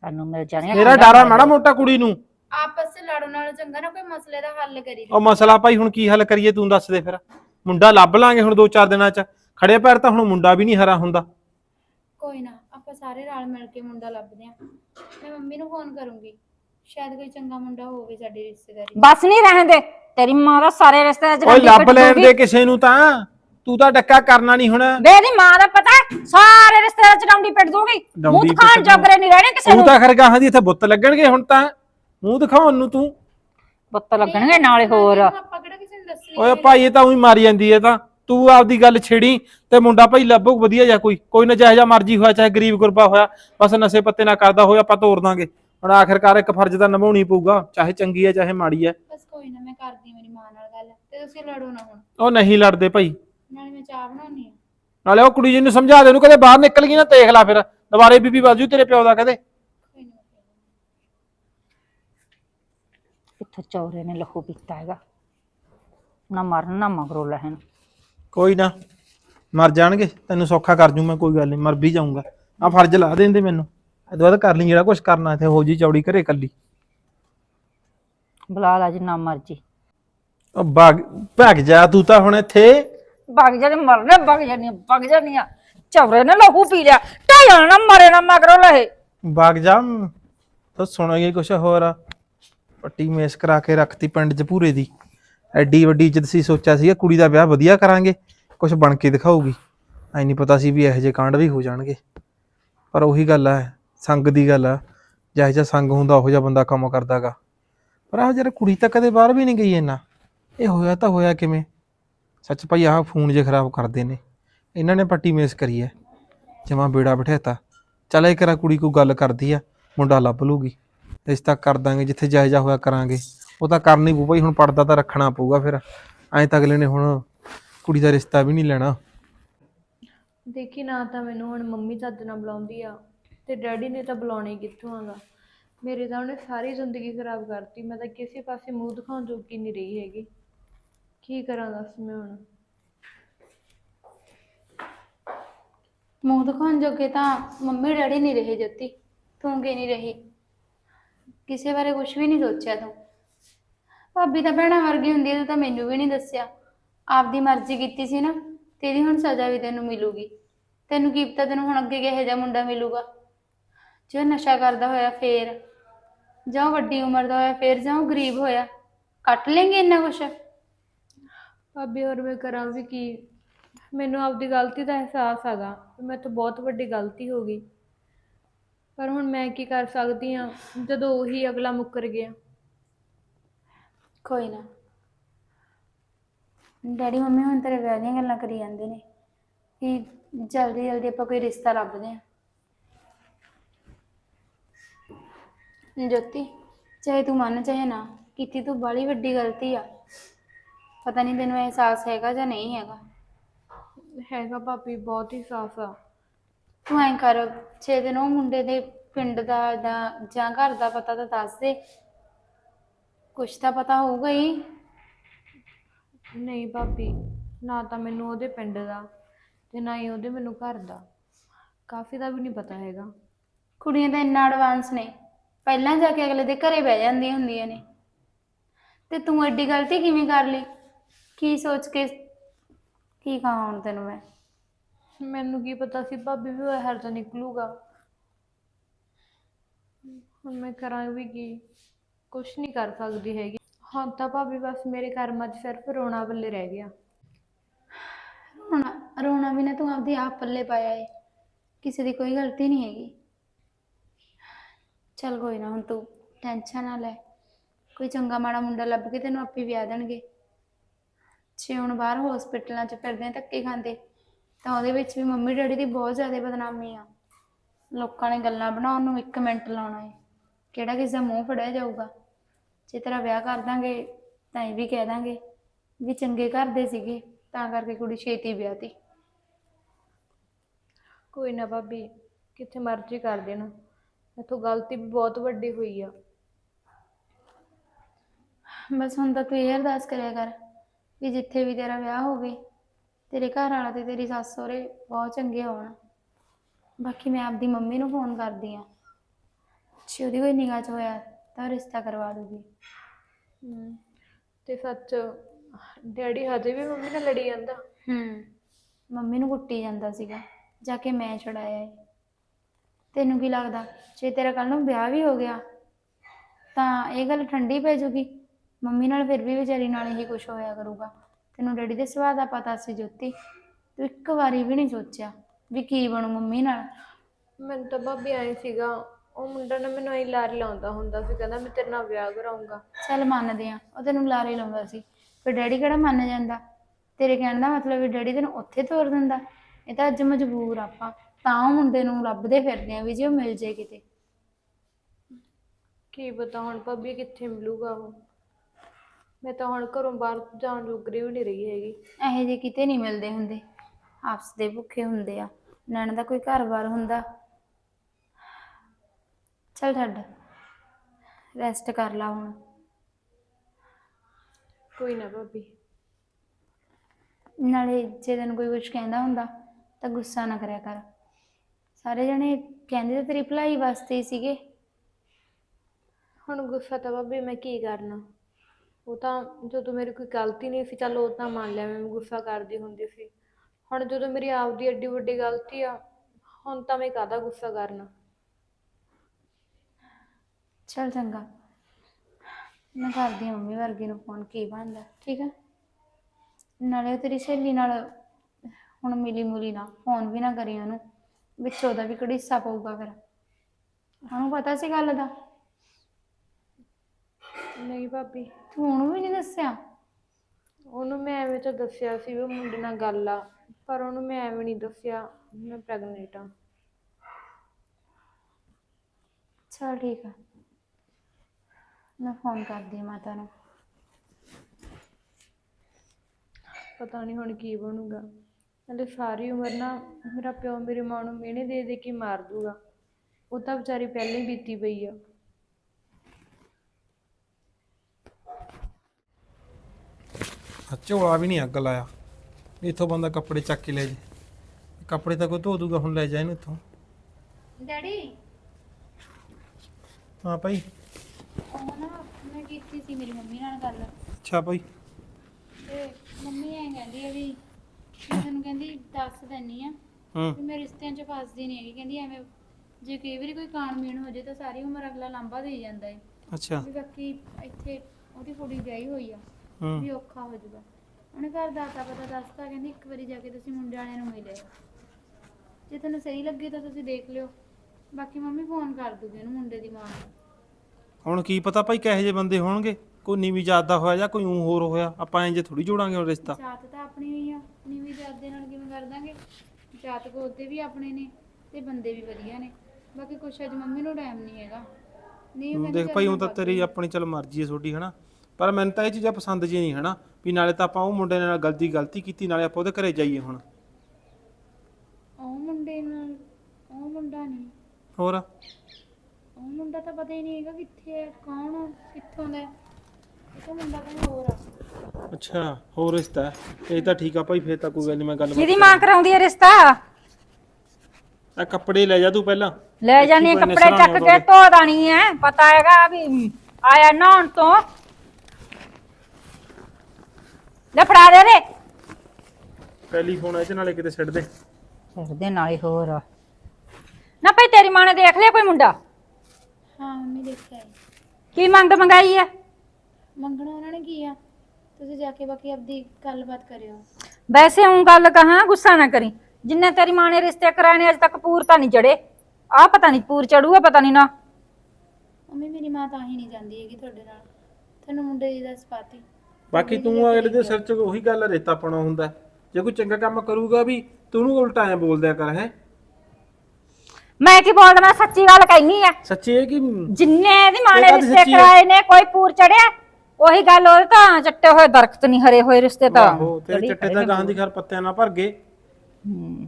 C: ਸਾਨੂੰ ਮਿਲ ਜਾਣੀਆਂ
A: ਮੇਰਾ ਡਰ ਮਾੜਾ ਮੋਟਾ ਕੁੜੀ ਨੂੰ।
B: ਆਪਸ ਚ ਲੜਨ ਨਾਲੋਂ ਚੰਗਾ ਨਾ ਕੋਈ ਮਸਲੇ ਦਾ ਹੱਲ ਕਰੀ
A: ਉਹ ਮਸਲਾ ਭਾਈ ਹੁਣ ਕੀ ਹੱਲ ਕਰੀਏ ਤੂੰ ਦੱਸ ਦੇ ਫਿਰ। ਮੁੰਡਾ ਲੱਭ ਲਾਂਗੇ ਹੁਣ 2-4 ਦਿਨਾਂ ਚ। ਖੜੇ ਪੈਰ ਤਾਂ ਹੁਣ ਮੁੰਡਾ ਵੀ ਨਹੀਂ ਹਰਾ ਹੁੰਦਾ।
B: ਕੋਈ ਨਾ ਆਪਾਂ ਸਾਰੇ ਰਲ ਮਿਲ ਕੇ ਮੁੰਡਾ ਲੱਭਦੇ ਆਂ। ਮੈਂ ਮੰਮੀ ਨੂੰ ਫੋਨ ਕਰੂੰਗੀ। ਸ਼ਾਇਦ ਕੋਈ ਚੰਗਾ ਮੁੰਡਾ ਹੋਵੇ ਸਾਡੀ ਰਿਸ਼ਤੇਦਾਰੀ
C: ਬਸ ਨਹੀਂ ਰਹਿਣ ਦੇ ਤੇਰੀ ਮਾਂ ਦਾ ਸਾਰੇ ਰਿਸ਼ਤੇ
A: ਓਏ ਲੱਭ ਲੈਣ ਦੇ ਕਿਸੇ ਨੂੰ ਤਾਂ। ਤੂੰ ਤਾਂ ਡੱਕਾ ਕਰਨਾ ਨਹੀਂ ਹੁਣ।
C: ਵੇ ਦੀ ਮਾਂ ਦਾ ਪਤਾ ਹੈ? ਸਾਰੇ ਰਿਸ਼ਤੇਦਾਰ ਚ ਡੌਂਡੀ ਪਿੱਟ ਦੂਗੀ।
A: ਡੌਂਡੀ
C: ਮੂੰਹ
A: ਪਿੱਟ ਦੂੰ।
C: ਜੋਗਰੇ ਨਹੀਂ ਰਹਿਣੇ ਕਿਸੇ
A: ਤੂੰ
C: ਨੂੰ।
A: ਤਾਂ ਖਰ ਗਾਹਾਂ ਦੀ ਇੱਥੇ ਬੁੱਤ ਲੱਗਣਗੇ ਹੁਣ ਤਾਂ। ਮੂੰਹ ਦਿਖਾਉਣ ਨੂੰ ਤੂੰ।
C: ਪੁੱਤ ਲੱਗਣਗੇ ਨਾਲੇ ਹੋਰ।
B: ਆਪਾਂ ਕਿਹੜਾ ਕਿਸੇ ਨੂੰ ਦੱਸਣੀ
A: ਓਏ ਭਾਈ ਇਹ ਤਾਂ ਉਹੀ ਮਾਰੀ ਜਾਂਦੀ ਹੈ ਤਾਂ। ਤੂੰ ਆਪਦੀ ਗੱਲ ਛੇੜੀ ਤੇ ਮੁੰਡਾ ਭਾਈ ਲੱਭੋ ਵਧੀਆ ਜਾਂ ਕੋਈ। ਕੋਈ ਨਾ ਜਿਹੋ ਜਿਹਾ ਮਰਜ਼ੀ ਹੋਇਆ ਚਾਹੇ ਗਰੀਬ ਗੁਰਬਾ ਹੋਇਆ ਬਸ ਨਸ਼ੇ ਪੱਤੇ ਨਾ ਕਰਦਾ ਹੋਇਆ ਆਪਾਂ ਤੋਰ ਦਾਂਗੇ। ਹੁਣ ਆਖਿਰਕਾਰ ਇੱਕ ਫਰਜ਼ ਤਾਂ ਨਿਭਾਉਣੀ ਪਊਗਾ ਚਾਹੇ ਚੰਗੀ ਹੈ ਚਾਹੇ ਮਾੜੀ ਹੈ।
B: ਬਸ ਕੋਈ ਨਾ ਮੈਂ ਕਰਦੀ ਆਂ ਮੇਰੀ ਮਾਂ ਨਾਲ ਗੱਲ ਤੇ ਤੁਸੀਂ ਲੜੋ ਨਾ ਹੁਣ।
A: ਉਹ ਨਹੀਂ ਲੜਦੇ ਭਾਈ।
B: ਚਾਹ ਬਣਾਉਣੀ ਆ।
A: ਨਾਲੇ ਉਹ ਕੁੜੀ ਜੀ ਨੂੰ ਸਮਝਾ ਦੇ ਉਹਨੂੰ ਕਦੇ ਬਾਹਰ ਨਿਕਲ ਗਈ ਨਾ ਦੇਖ ਲੈ ਫਿਰ। ਦੁਬਾਰੇ ਬੀਬੀ ਬਾਜੂ ਤੇਰੇ ਪਿਓ ਦਾ ਕਦੇ
B: ਕੋਈ ਨਾ
C: ਕਿੱਥੋਂ ਚੌਰੇ ਨੇ ਲਹੂ ਪੀਤਾ ਹੈਗਾ। ਨਾ ਮਰਨ ਨਾ ਮਗਰੋਂ ਲੈਣ
A: ਕੋਈ ਨਾ ਮਰ ਜਾਣਗੇ। ਤੈਨੂੰ ਸੌਖਾ ਕਰ ਜੂ ਮੈਂ ਕੋਈ ਗੱਲ ਨਹੀਂ ਮਰ ਵੀ ਜਾਊਂਗਾ। ਆ ਫਰਜ਼ ਲਾ ਦੇਂਦੇ ਮੈਨੂੰ। ਇਹ ਤੋਂ ਬਾਅਦ ਕਰ ਲਈ ਜਿਹੜਾ ਕੁਝ ਕਰਨਾ ਇੱਥੇ ਹੋ ਜੀ ਚੌੜੀ ਘਰੇ ਕੱਲੀ
C: ਬੁਲਾ ਲਾ ਜਿੰਨਾ ਮਰਜ਼ੀ।
A: ਉਹ ਭਾਗ ਭੱਗ ਜਾ ਤੂੰ ਤਾਂ ਹੁਣ ਇੱਥੇ
C: ਵਗ ਜਾਣੇ, ਮਰਨੇ ਵਗ ਜਾਣੀ ਵਗ ਜਾਣੀਆਂ ਚੌਰੇ ਨੇ ਲਹੂ ਪੀ ਲਿਆ ਟਾ ਜਾਣਾ ਮਰੇ ਨਾ ਮਗਰੋਂ ਲਹੇ।
A: ਭਾਗ ਜਾ, ਤਾਂ ਸੁਣਾਂਗੇ ਕੁਛ ਹੋਰ। ਪੱਟੀ ਮੇਸ ਕਰਾ ਕੇ ਰੱਖਤੀ ਪਿੰਡ 'ਚ ਪੂਰੇ ਦੀ। ਐਡੀ ਵੱਡੀ ਇੱਜ਼ਤ ਸੀ, ਸੋਚਿਆ ਸੀ ਕੁੜੀ ਦਾ ਵਿਆਹ ਵਧੀਆ ਕਰਾਂਗੇ, ਕੁਛ ਬਣ ਕੇ ਦਿਖਾਊਗੀ। ਐ ਨਹੀਂ ਪਤਾ ਸੀ ਵੀ ਇਹੋ ਜਿਹੇ ਕਾਂਡ ਵੀ ਹੋ ਜਾਣਗੇ। ਪਰ ਉਹੀ ਗੱਲ ਹੈ ਸੰਗ ਦੀ ਗੱਲ ਆ। ਜਿਹੋ ਜਿਹਾ ਸੰਗ ਹੁੰਦਾ, ਉਹੋ ਜਿਹਾ ਬੰਦਾ ਕੰਮ ਕਰਦਾਗਾ। ਪਰ ਆਹ ਜਿਹੜਾ ਕੁੜੀ ਤਾਂ ਕਦੇ ਬਾਹਰ ਵੀ ਨਹੀਂ ਗਈ ਇੰਨਾ। ਇਹ ਹੋਇਆ ਤਾਂ ਹੋਇਆ ਕਿਵੇਂ? ਸੱਚ ਭਾਈ, ਆਹ ਫੋਨ ਜੇ ਖਰਾਬ ਕਰਦੇ ਨੇ, ਇਹਨਾਂ ਨੇ ਪੱਟੀ ਮੇਸ ਕਰੀ ਹੈ ਜਮਾ ਬੇੜਾ ਬਿਠਾਤਾ। ਚੱਲ ਇਹ ਕਰਾ ਕੁੜੀ ਕੋਈ ਗੱਲ ਕਰਦੀ ਆ, ਮੁੰਡਾ ਲੱਭ ਲੂਗੀ। ਰਿਸ਼ਤਾ ਕਰ ਦਾਂਗੇ, ਜਿੱਥੇ ਜਾਇਜ਼ਾ ਹੋਇਆ ਕਰਾਂਗੇ। ਉਹ ਤਾਂ ਕਰਨੀ ਪਊ ਭਾਈ, ਹੁਣ ਪਰਦਾ ਤਾਂ ਰੱਖਣਾ ਪਊਗਾ ਫਿਰ। ਐਂ ਤਾਂ ਅਗਲੇ ਨੇ ਹੁਣ ਕੁੜੀ ਦਾ ਰਿਸ਼ਤਾ ਵੀ ਨਹੀਂ ਲੈਣਾ।
D: ਦੇਖੀ ਨਾ ਤਾਂ ਮੈਨੂੰ ਹੁਣ ਮੰਮੀ ਚੱਜ ਨਾਲ ਬੁਲਾਉਂਦੀ ਆ, ਤੇ ਡੈਡੀ ਨੇ ਤਾਂ ਬੁਲਾਉਣੇ ਕਿੱਥੋਂ ਆਗਾ ਮੇਰੇ ਤਾਂ ਉਹਨੇ ਸਾਰੀ ਜ਼ਿੰਦਗੀ ਖਰਾਬ ਕਰਤੀ, ਮੈਂ ਤਾਂ ਕਿਸੇ ਪਾਸੇ ਮੂੰਹ ਦਿਖਾਉਣ ਜੋਗੀ ਨਹੀਂ ਰਹੀ ਹੈਗੀ। ਕੀ ਕਰਾਂ ਦੱਸ ਮੈਂ ਹੁਣ?
B: ਮੂੰਹ ਦਿਖਾਉਣ ਜੋਗੇ ਤਾਂ ਮੰਮੀ ਡੈਡੀ ਨਹੀਂ ਰਹੇ ਜੱਤੀ, ਤੂੰ ਕਿ ਨਹੀਂ ਰਹੀ? ਕਿਸੇ ਬਾਰੇ ਕੁਝ ਵੀ ਨਹੀਂ ਸੋਚਿਆ ਤੂੰ। ਭਾਬੀ ਤਾਂ ਭੈਣਾਂ ਵਰਗੀ ਹੁੰਦੀ ਹੈ ਤੂੰ ਤਾਂ ਮੈਨੂੰ ਵੀ ਨਹੀਂ ਦੱਸਿਆ। ਆਪਦੀ ਮਰਜ਼ੀ ਕੀਤੀ ਸੀ ਨਾ, ਤੇਰੀ ਹੁਣ ਸਜ਼ਾ ਵੀ ਤੈਨੂੰ ਮਿਲੂਗੀ। ਤੈਨੂੰ ਕੀ ਪਤਾ ਤੈਨੂੰ ਹੁਣ ਅੱਗੇ ਕਿਹੋ ਜਿਹਾ ਮੁੰਡਾ ਮਿਲੂਗਾ। ਜੇ ਨਸ਼ਾ ਕਰਦਾ ਹੋਇਆ ਫੇਰ, ਜਾਂ ਉਹ ਵੱਡੀ ਉਮਰ ਦਾ ਹੋਇਆ ਫੇਰ, ਜਾਂ ਉਹ ਗਰੀਬ ਹੋਇਆ। ਕੱਟ ਲੈਂਗੇ ਇੰਨਾ ਕੁਛ?
D: ਭਾਬੀ, ਹੋਰ ਮੈਂ ਕਰਾਂ ਵੀ ਕੀ? ਮੈਨੂੰ ਆਪਦੀ ਗਲਤੀ ਦਾ ਅਹਿਸਾਸ ਹੈਗਾ। ਵੀ ਮੇਰੇ ਤੋਂ ਬਹੁਤ ਵੱਡੀ ਗਲਤੀ ਹੋ ਗਈ। ਪਰ ਹੁਣ ਮੈਂ ਕੀ ਕਰ ਸਕਦੀ ਹਾਂ? ਜਦੋਂ ਉਹੀ ਅਗਲਾ ਮੁੱਕਰ ਗਿਆ।
B: ਕੋਈ ਨਾ। ਡੈਡੀ, ਮੰਮੀ ਹੁਣ ਤੇਰੇ ਵਿਆਹ ਦੀਆਂ ਗੱਲਾਂ ਕਰੀ ਜਾਂਦੇ ਨੇ। ਕਿ ਜਲਦੀ ਜਲਦੀ ਆਪਾਂ ਕੋਈ ਰਿਸ਼ਤਾ ਲੱਭਦੇ ਹਾਂ। ਜੋਤੀ, ਚਾਹੇ ਤੂੰ ਮੰਨ, ਚਾਹੇ ਨਾ, ਕੀਤੀ ਤੂੰ ਬੜੀ ਵੱਡੀ ਗਲਤੀ ਆ। ਪਤਾ ਨਹੀਂ ਤੈਨੂੰ ਅਹਿਸਾਸ ਹੈਗਾ ਜਾਂ ਨਹੀਂ ਹੈਗਾ।
D: ਹੈਗਾ ਭਾਬੀ ਬਹੁਤ ਹੀ ਸਾਫ਼ ਆ।
B: ਤੂੰ ਐਂ ਕਰ ਛੇ ਦਿਨ ਉਹ ਮੁੰਡੇ ਦੇ ਪਿੰਡ ਦਾ ਜਾਂ ਜਾਂ ਘਰ ਦਾ ਪਤਾ ਤਾਂ ਦੱਸ ਦੇ। ਕੁਛ ਤਾਂ ਪਤਾ ਹੋਊਗਾ ਹੀ।
D: ਨਹੀਂ ਭਾਬੀ ਨਾ ਤਾਂ ਮੈਨੂੰ ਉਹਦੇ ਪਿੰਡ ਦਾ ਤੇ ਨਾ ਹੀ ਉਹਦੇ ਮੈਨੂੰ ਘਰ ਦਾ। ਕਾਫੀ ਦਾ ਵੀ ਨਹੀਂ ਪਤਾ ਹੈਗਾ।
B: ਕੁੜੀਆਂ ਤਾਂ ਇੰਨਾ ਐਡਵਾਂਸ ਨੇ। ਪਹਿਲਾਂ ਜਾ ਕੇ ਅਗਲੇ ਦੇ ਘਰੇ ਬਹਿ ਜਾਂਦੀਆਂ ਹੁੰਦੀਆਂ ਨੇ। ਤੇ ਤੂੰ ਐਡੀ ਗਲਤੀ ਕਿਵੇਂ ਕਰ ਲਈ? ਕੀ ਸੋਚ ਕੇ ਕੀ ਕਹਾਂ ਹੁਣ ਤੈਨੂੰ ਮੈਂ?
D: ਮੈਨੂੰ ਕੀ ਪਤਾ ਸੀ ਭਾਬੀ ਵੀ ਉਹ ਇਹੋ ਜਿਹਾ ਨਿਕਲੂਗਾ। ਹੁਣ ਮੈਂ ਕਰਾਂ ਵੀ ਕੀ ਕੁਛ ਨਹੀਂ ਕਰ ਸਕਦੀ ਹੈਗੀ। ਹੁਣ ਤਾਂ ਭਾਬੀ ਬਸ ਮੇਰੇ ਕਰਮਾਂ 'ਚ ਸਿਰਫ ਰੋਣਾ ਬੱਲੇ ਰਹਿ ਗਿਆ।
B: ਰੋਣਾ ਰੋਣਾ ਵੀ ਨਾ ਤੂੰ ਆਪਦੀ ਆਪ ਪੱਲੇ ਪਾਇਆ ਏ। ਕਿਸੇ ਦੀ ਕੋਈ ਗਲਤੀ ਨਹੀਂ ਹੈਗੀ। ਚੱਲ ਕੋਈ ਨਾ ਹੁਣ ਤੂੰ ਟੈਨਸ਼ਨ ਨਾ ਲੈ। ਕੋਈ ਚੰਗਾ ਮਾੜਾ ਮੁੰਡਾ ਲੱਭ ਕੇ ਤੈਨੂੰ ਆਪੇ ਵਿਆਹ ਦੇਣਗੇ। ਜੇ ਹੁਣ ਬਾਹਰ ਹਸਪੀਟਲਾਂ 'ਚ ਫਿਰਦੇ ਆ ਧੱਕੇ ਖਾਂਦੇ। ਤਾਂ ਉਹਦੇ ਵਿੱਚ ਵੀ ਮੰਮੀ ਡੈਡੀ ਦੀ ਬਹੁਤ ਜ਼ਿਆਦਾ ਬਦਨਾਮੀ ਆ। ਲੋਕਾਂ ਨੇ ਗੱਲਾਂ ਬਣਾਉਣ ਨੂੰ ਇੱਕ ਮਿੰਟ ਲਾਉਣਾ ਏ। ਕਿਹੜਾ ਕਿਸੇ ਦਾ ਮੂੰਹ ਫੜਿਆ ਜਾਊਗਾ? ਜੇ ਤੇਰਾ ਵਿਆਹ ਕਰ ਦਾਂਗੇ ਤਾਂ ਇਹ ਵੀ ਕਹਿ ਦਾਂਗੇ ਵੀ ਚੰਗੇ ਘਰ ਦੇ ਸੀਗੇ ਤਾਂ ਕਰਕੇ ਕੁੜੀ ਛੇਤੀ ਵਿਆਹਤੀ।
D: ਕੋਈ ਨਾ ਭਾਬੀ ਕਿੱਥੇ ਮਰਜ਼ੀ ਕਰ ਦੇਣਾ। ਮੈਥੋਂ ਗਲਤੀ ਵੀ ਬਹੁਤ ਵੱਡੀ ਹੋਈ ਆ।
B: ਬਸ ਹੁਣ ਤਾਂ ਤੂੰ ਇਹ ਅਰਦਾਸ ਕਰਿਆ ਕਰ। ਵੀ ਜਿੱਥੇ ਵੀ ਤੇਰਾ ਵਿਆਹ ਹੋਵੇ ਤੇਰੇ ਘਰ ਵਾਲਾ ਤੇ ਤੇਰੀ ਸੱਸ ਸਹੁਰੇ ਬਹੁਤ ਚੰਗੇ ਹੋਣ। ਬਾਕੀ ਮੈਂ ਆਪਦੀ ਮੰਮੀ ਨੂੰ ਫੋਨ ਕਰਦੀ ਆ ਜੇ ਉਹਦੀ ਕੋਈ ਨਿਗਾਹ 'ਚ ਹੋਇਆ ਤਾਂ ਰਿਸ਼ਤਾ ਕਰਵਾ ਦੂਗੀ।
D: ਹਮ, ਤੇ ਸੱਚ ਡੈਡੀ ਹਜੇ ਵੀ ਮੰਮੀ ਨਾਲ ਲੜੀ ਜਾਂਦਾ?
B: ਹੂੰ ਮੰਮੀ ਨੂੰ ਕੁੱਟੀ ਜਾਂਦਾ ਸੀਗਾ ਜਾ ਕੇ ਮੈਂ ਛੁਡਾਇਆ ਏ। ਤੈਨੂੰ ਕੀ ਲੱਗਦਾ ਜੇ ਤੇਰਾ ਕੱਲ ਨੂੰ ਵਿਆਹ ਵੀ ਹੋ ਗਿਆ ਤਾਂ ਇਹ ਗੱਲ ਠੰਡੀ ਪੈ ਜੂਗੀ? ਮੰਮੀ ਨਾਲ ਫਿਰ ਵੀ ਵਿਚਾਰੀ ਨਾਲ ਹੀ ਕੁਝ ਹੋਇਆ ਕਰੂਗਾ। ਤੈਨੂੰ ਡੈਡੀ ਦੇ ਸੁਭਾਅ ਦਾ ਪਤਾ ਸੀ ਜੋਤੀ। ਤੂੰ ਇੱਕ ਵਾਰੀ ਵੀ ਨਹੀਂ ਸੋਚਿਆ ਵੀ ਕੀ ਬਣੂ ਮੰਮੀ ਨਾਲ।
D: ਮੈਨੂੰ ਤਾਂ ਭਾਬੀ ਆਈ ਸੀਗਾ ਉਹ ਮੁੰਡਾ ਨਾ ਮੈਨੂੰ ਐਂ ਲਾਰ ਲਾਉਂਦਾ ਹੁੰਦਾ ਸੀ ਕਹਿੰਦਾ ਮੈਂ ਤੇਰੇ ਨਾਲ ਵਿਆਹ ਕਰਾਉਂਗਾ
B: ਚੱਲ ਮੰਨਦੇ ਆ ਉਹ ਤੈਨੂੰ ਲਾਰੇ ਲਾਉਂਦਾ ਸੀ। ਫਿਰ ਡੈਡੀ ਕਿਹੜਾ ਮੰਨ ਜਾਂਦਾ? ਤੇਰੇ ਕਹਿਣ ਦਾ ਮਤਲਬ ਵੀ ਡੈਡੀ ਤੈਨੂੰ ਉੱਥੇ ਤੋਰ ਦਿੰਦਾ। ਇਹ ਤਾਂ ਅੱਜ ਮਜਬੂਰ ਆਪਾਂ। ਤਾਂ ਉਹ ਮੁੰਡੇ ਨੂੰ ਲੱਭਦੇ ਫਿਰਦੇ ਆ ਵੀ ਜੇ ਉਹ ਮਿਲ ਜੇ ਕਿਤੇ।
D: ਕੀ ਪਤਾ ਹੁਣ ਭਾਬੀ ਕਿੱਥੇ ਮਿਲੂਗਾ ਉਹ। ਮੈਂ ਤਾਂ ਹੁਣ ਘਰੋਂ ਬਾਹਰ ਜਾਣ ਜੋਗਰੀ ਵੀ ਨਹੀਂ ਰਹੀ ਹੈਗੀ।
B: ਇਹੋ ਜਿਹੇ ਕਿਤੇ ਨਹੀਂ ਮਿਲਦੇ ਹੁੰਦੇ। ਆਪਸ ਦੇ ਭੁੱਖੇ ਹੁੰਦੇ ਆ। ਨੈਣ ਦਾ ਕੋਈ ਘਰ-ਬਾਰ ਹੁੰਦਾ। ਚੱਲ ਛੱਡ। ਰੈਸਟ ਕਰ ਲਾ ਹੁਣ।
D: ਕੋਈ ਨਾ ਭਾਬੀ।
B: ਨਾਲੇ ਜੇ ਤੈਨੂੰ ਕੋਈ ਕੁਝ ਕਹਿੰਦਾ ਹੁੰਦਾ ਤਾਂ ਗੁੱਸਾ ਨਾ ਕਰਿਆ ਕਰ। ਸਾਰੇ ਜਣੇ ਕਹਿੰਦੇ ਤਾਂ ਤੇਰੀ ਭਲਾਈ ਵਾਸਤੇ ਹੀ ਸੀਗੇ।
D: ਹੁਣ ਗੁੱਸਾ ਤਾਂ ਭਾਬੀ ਮੈਂ ਕੀ ਕਰਨਾ। ਉਹ ਤਾਂ ਜਦੋਂ ਮੇਰੀ ਕੋਈ ਗਲਤੀ ਨਹੀਂ ਸੀ ਚੱਲ ਉਹ ਤਾਂ ਮੰਨ ਲਿਆ ਮੈਂ ਗੁੱਸਾ ਕਰਦੀ ਹੁੰਦੀ ਸੀ। ਹੁਣ ਜਦੋਂ ਮੇਰੀ ਆਪਦੀ ਐਡੀ ਵੱਡੀ ਗਲਤੀ ਆ ਹੁਣ ਤਾਂ ਮੈਂ ਕਾਹਦਾ ਗੁੱਸਾ ਕਰਨਾ?
B: ਚੱਲ ਚੰਗਾ। ਮੈਂ ਕਰਦੀ ਹਾਂ ਮੰਮੀ ਵਰਗੀ ਨੂੰ ਫੋਨ ਕੀ ਬਣਦਾ ਠੀਕ ਆ? ਨਾਲੇ ਉਹ ਤੇਰੀ ਸਹੇਲੀ ਨਾਲ ਹੁਣ ਮਿਲੀ ਮੁਲੀ ਨਾ ਫੋਨ ਵੀ ਨਾ ਕਰੀ ਉਹਨੂੰ। ਵਿੱਚ ਉਹਦਾ ਵੀ ਘੜੀਸਾ ਪਊਗਾ ਫਿਰ? ਉਹਨੂੰ ਪਤਾ ਸੀ ਗੱਲ ਦਾ?
D: ਨਹੀਂ ਭਾਬੀ।
B: ਤੂੰ ਉਹਨੂੰ ਵੀ ਨਹੀਂ ਦੱਸਿਆ।
D: ਉਹਨੂੰ ਮੈਂ ਐਵੇਂ ਤਾਂ ਦੱਸਿਆ ਸੀ ਵੀ ਉਹ ਮੁੰਡੇ ਨਾਲ ਗੱਲ ਆ ਪਰ ਉਹਨੂੰ ਮੈਂ ਐਵੇਂ ਨਹੀਂ ਦੱਸਿਆ ਮੈਂ ਪ੍ਰੈਗਨੈਂਟ ਆ।
B: ਚਲ ਠੀਕ ਆ। ਮੈਂ ਫੋਨ ਕਰਦੀ ਹਾਂ ਮਾਤਾ ਨੂੰ।
D: ਪਤਾ ਨਹੀਂ ਹੁਣ ਕੀ ਬਣੂਗਾ। ਨਾਲੇ ਸਾਰੀ ਉਮਰ ਨਾ ਮੇਰਾ ਪਿਓ ਮੇਰੀ ਮਾਂ ਨੂੰ ਮਿਹਣੇ ਦੇ ਦੇ ਕੇ ਮਾਰ ਦੂਗਾ। ਉਹ ਤਾਂ ਵਿਚਾਰੀ ਪਹਿਲਾਂ ਹੀ ਬੀਤੀ ਪਈ ਆ।
A: ਝੋਲਾ ਵੀ ਨਹੀਂ ਅੱਗ ਲਾਇਆ। ਇੱਥੋਂ ਬੰਦਾ ਕੱਪੜੇ ਚੱਕ ਕੇ ਲੈ ਜੇ। ਕੱਪੜੇ ਤਾਂ ਕੋਈ ਧੋ ਦੂਗਾ ਹੁਣ ਲੈ ਜਾ ਇਹਨੂੰ ਇੱਥੋਂ।
B: ਡੈਡੀ?
A: ਹਾਂ ਭਾਈ।
B: ਉਹ ਨਾ ਮੈਂ ਕੀਤੀ ਸੀ ਮੇਰੀ ਮੰਮੀ ਨਾਲ ਗੱਲ।
A: ਅੱਛਾ ਭਾਈ।
B: ਤੇ ਮੰਮੀ ਐਂ ਕਹਿੰਦੀ ਆ ਵੀ ਮੈਂ ਤੈਨੂੰ ਕਹਿੰਦੀ ਦੱਸ ਦਿੰਨੀ ਆ।
A: ਹੂੰ।
B: ਵੀ ਮੈਂ ਰਿਸ਼ਤਿਆਂ 'ਚ ਫਸਦੀ ਨਹੀਂ ਹੈਗੀ। ਕਹਿੰਦੀ ਐਵੇਂ ਜੇ ਕਈ ਵਾਰੀ ਕੋਈ ਕਾਣ ਮੀਣ ਹੋ ਜੇ ਤਾਂ ਸਾਰੀ ਉਮਰ ਅਗਲਾ ਲਾਂਭਾ ਦੇ ਜਾਂਦਾ ਏ।
A: ਅੱਛਾ।
B: ਵੀ ਬਾਕੀ ਇੱਥੇ ਉਹਦੀ ਕੁੜੀ ਵਿਆਹੀ ਹੋਈ ਆ।
A: ਹੂੰ।
B: ਵੀ ਔਖਾ ਹੋ ਜਾਊਗਾ। ਉਹਨੇ ਘਰ ਦਾ ਤਾਂ ਪਤਾ ਦੱਸਤਾ ਕਹਿੰਦੀ ਇੱਕ ਵਾਰੀ ਜਾ ਕੇ ਤੁਸੀਂ ਮੁੰਡੇ ਵਾਲਿਆਂ ਨੂੰ ਮਿਲਿਓ ਜੇ ਤੁਹਾਨੂੰ ਸਹੀ ਲੱਗੇ ਤਾਂ ਤੁਸੀਂ ਦੇਖ ਲਿਓ। ਬਾਕੀ ਮੰਮੀ ਫੋਨ ਕਰ ਦੂਗੀ ਉਹਨੂੰ ਮੁੰਡੇ ਦੀ ਮਾਂ ਨੂੰ।
A: ਹੁਣ ਕੀ ਪਤਾ ਭਾਈ ਕਿਹੋ ਜਿਹੇ ਬੰਦੇ ਹੋਣਗੇ? ਕੋਈ ਨੀਵੀਂ ਜਾਤ ਦਾ ਹੋਇਆ ਜਾਂ ਕੋਈ ਊਂ ਹੋਰ ਹੋਇਆ? ਆਪਾਂ ਇੰਜ ਥੋੜੀ ਜੋੜਾਂਗੇ ਉਹ ਰਿਸ਼ਤਾ।
B: ਜਾਤ ਤਾਂ ਆਪਣੀ ਹੋਈ ਆ। ਨੀਵੀਂ ਜਾਤ ਦੇ ਨਾਲ ਕਿਵੇਂ ਕਰ ਦਾਂਗੇ? ਜਾਤ ਗੋਤੇ ਵੀ ਆਪਣੇ ਨੇ ਤੇ ਬੰਦੇ ਵੀ ਵਧੀਆ ਨੇ। ਬਾਕੀ ਕੁਛ ਅੱਜ ਮੰਮੀ ਨੂੰ ਟਾਈਮ ਨਹੀਂ ਹੈਗਾ। ਨਹੀਂ
A: ਹੂੰ,
B: ਕਹਿੰਦੀ
A: ਦੇਖ ਭਾਈ
B: ਮੈਂ
A: ਉਹ ਤਾਂ ਤੇਰੀ ਆਪਣੀ ਚਲ ਮਰਜ਼ੀ ਹੈ ਤੁਹਾਡੀ ਹਨਾ? ਪਰ ਮੈਨੂੰ ਤਾਂ ਇਹ ਚੀਜ਼ਾਂ ਪਸੰਦ ਜੀ ਨਹੀਂ ਹਨਾ? ਵੀ ਨਾਲੇ ਤਾਂ ਆਪਾਂ ਉਹ ਮੁੰਡੇ ਨਾਲ ਗਲਤੀ ਗਲਤੀ ਕੀਤੀ ਨਾਲੇ ਆਪਾਂ ਉਹਦੇ ਘਰੇ ਜਾਈਏ ਹੁਣ।
B: ਉਹ ਮੁੰਡੇ ਨਾਲ ਉਹ ਮੁੰਡਾ ਨਹੀਂ।
A: ਹੋਰ?
B: ਉਹ ਮੁੰਡਾ ਤਾਂ ਪਤਾ ਹੀ ਨਹੀਂ ਹੈਗਾ ਕਿੱਥੇ ਹੈ ਕੌਣ ਆ ਕਿੱਥੋਂ ਦਾ ਹੈ। ਇਹ ਤਾਂ ਮੁੰਡਾ ਕੋਈ ਹੋਰ ਆ।
A: ਅੱਛਾ ਹੋਰ ਰਿਸ਼ਤਾ ਹੈ। ਇਹ ਤਾਂ ਠੀਕ ਆ ਭਾਈ ਫੇਰ ਤਾਂ ਕੋਈ ਗੱਲ ਨਹੀਂ ਮੈਂ ਗੱਲ
C: ਕਿਹਦੀ ਮਾਂ ਕਰਾਉਂਦੀ ਹੈ ਰਿਸ਼ਤਾ?
A: ਆ ਕੱਪੜੇ ਲੈ ਜਾ ਤੂੰ ਪਹਿਲਾਂ।
C: ਲੈ ਜਾਨੀ
A: ਕੋਈ
C: ਕੱਪੜੇ
A: ਨਿਸ਼ਾਨ
C: ਚੱਕ ਕੇ ਧੋ ਦਾਣੀ ਹੈ। ਪਤਾ ਹੈਗਾ ਵੀ ਆਇਆ ਨਹਾਉਣ ਤੋਂ। ਲੈ ਫੜਾ ਦੇ ਰੇ
A: ਟੈਲੀਫੋਨ ਇਹਦੇ ਨਾਲੇ ਕਿਤੇ ਛੱਡ ਦੇ।
C: ਛੱਡਦੇ ਨਾਲੇ ਹੋਰ। ਨਾ ਭਾਈ ਤੇਰੀ ਮਾਂ ਨੇ ਦੇਖ ਲਿਆ ਕੋਈ ਮੁੰਡਾ?
B: ਹਾਂ ਮੰਮੀ ਦੇਖਿਆ ਹੈ
C: ਕੀ ਮੰਗ ਮੰਗਾਈ ਹੈ
B: ਮੰਗਣਾ ਉਹਨਾਂ ਨੇ ਕੀ ਆ? ਤੁਸੀਂ ਜਾ ਕੇ ਬਾਕੀ ਆਪਦੀ ਗੱਲਬਾਤ ਕਰਿਓ।
C: ਵੈਸੇ ਹੂੰ ਗੱਲ ਕਹਾਂ ਗੁੱਸਾ ਨਾ ਕਰੀ। ਜਿੰਨੇ ਤੇਰੀ ਮਾਂ ਨੇ ਰਿਸ਼ਤੇ ਕਰਾਏ ਨੇ ਅਜੇ ਤੱਕ ਪੂਰ ਤਾਂ ਨਹੀਂ ਚੜੇ ਆ ਪਤਾ ਨਹੀਂ ਪੂਰ ਚੜੂਗਾ ਪਤਾ ਨਹੀਂ ਨਾ।
B: ਮੰਮੀ ਮੇਰੀ ਮਾਂ ਤਾਂ ਹੀ ਨਹੀਂ ਜਾਂਦੀ ਹੈਗੀ ਤੁਹਾਡੇ ਨਾਲ। ਤੁਹਾਨੂੰ ਮੁੰਡੇ ਦੀ ਦੱਸ ਪਾਤੀ।
A: ਬਾਕੀ ਤੂੰ ਅਗਲੇ ਦੇ ਸਿਰ 'ਚ ਉਹੀ ਗੱਲ ਰੇਤਾ ਪਾਉਣਾ ਹੁੰਦਾ। ਜੇ ਕੋਈ ਚੰਗਾ ਕੰਮ ਕਰੂਗਾ ਵੀ ਤੂੰ ਉਹਨੂੰ ਉਲਟਾ ਐ ਬੋਲਦਿਆ ਕਰ ਹੈ?
C: ਮੈਂ ਕੀ ਬੋਲਦਾ ਮੈਂ ਸੱਚੀ ਗੱਲ ਕਹਿਨੀ ਆ।
A: ਸੱਚੀ ਹੈ ਕਿ
C: ਜਿੰਨੇ ਦੀ ਮਾਂ
A: ਇਹ
C: ਨੇ
A: ਗੱਲ
C: ਰਿਸ਼ਤੇ
A: ਸੱਚੀ ਹੈ।
C: ਕਰਾਏ ਨੇ ਕੋਈ ਪੂਰ ਚੜਿਆ ਉਹੀ ਗੱਲ ਉਹ ਤਾਂ ਚੱਟੇ ਹੋਏ ਦਰਖਤ ਨਹੀਂ ਹਰੇ ਹੋਏ ਰਿਸ਼ਤੇ ਤਾਂ।
A: ਆਹੋ ਤੇਰੇ ਚੱਟੇ ਦਾ ਗਾਂ ਦੀ ਘਰ ਪੱਤਿਆਂ ਨਾਲ ਭਰ ਗਏ।
C: ਹੂੰ।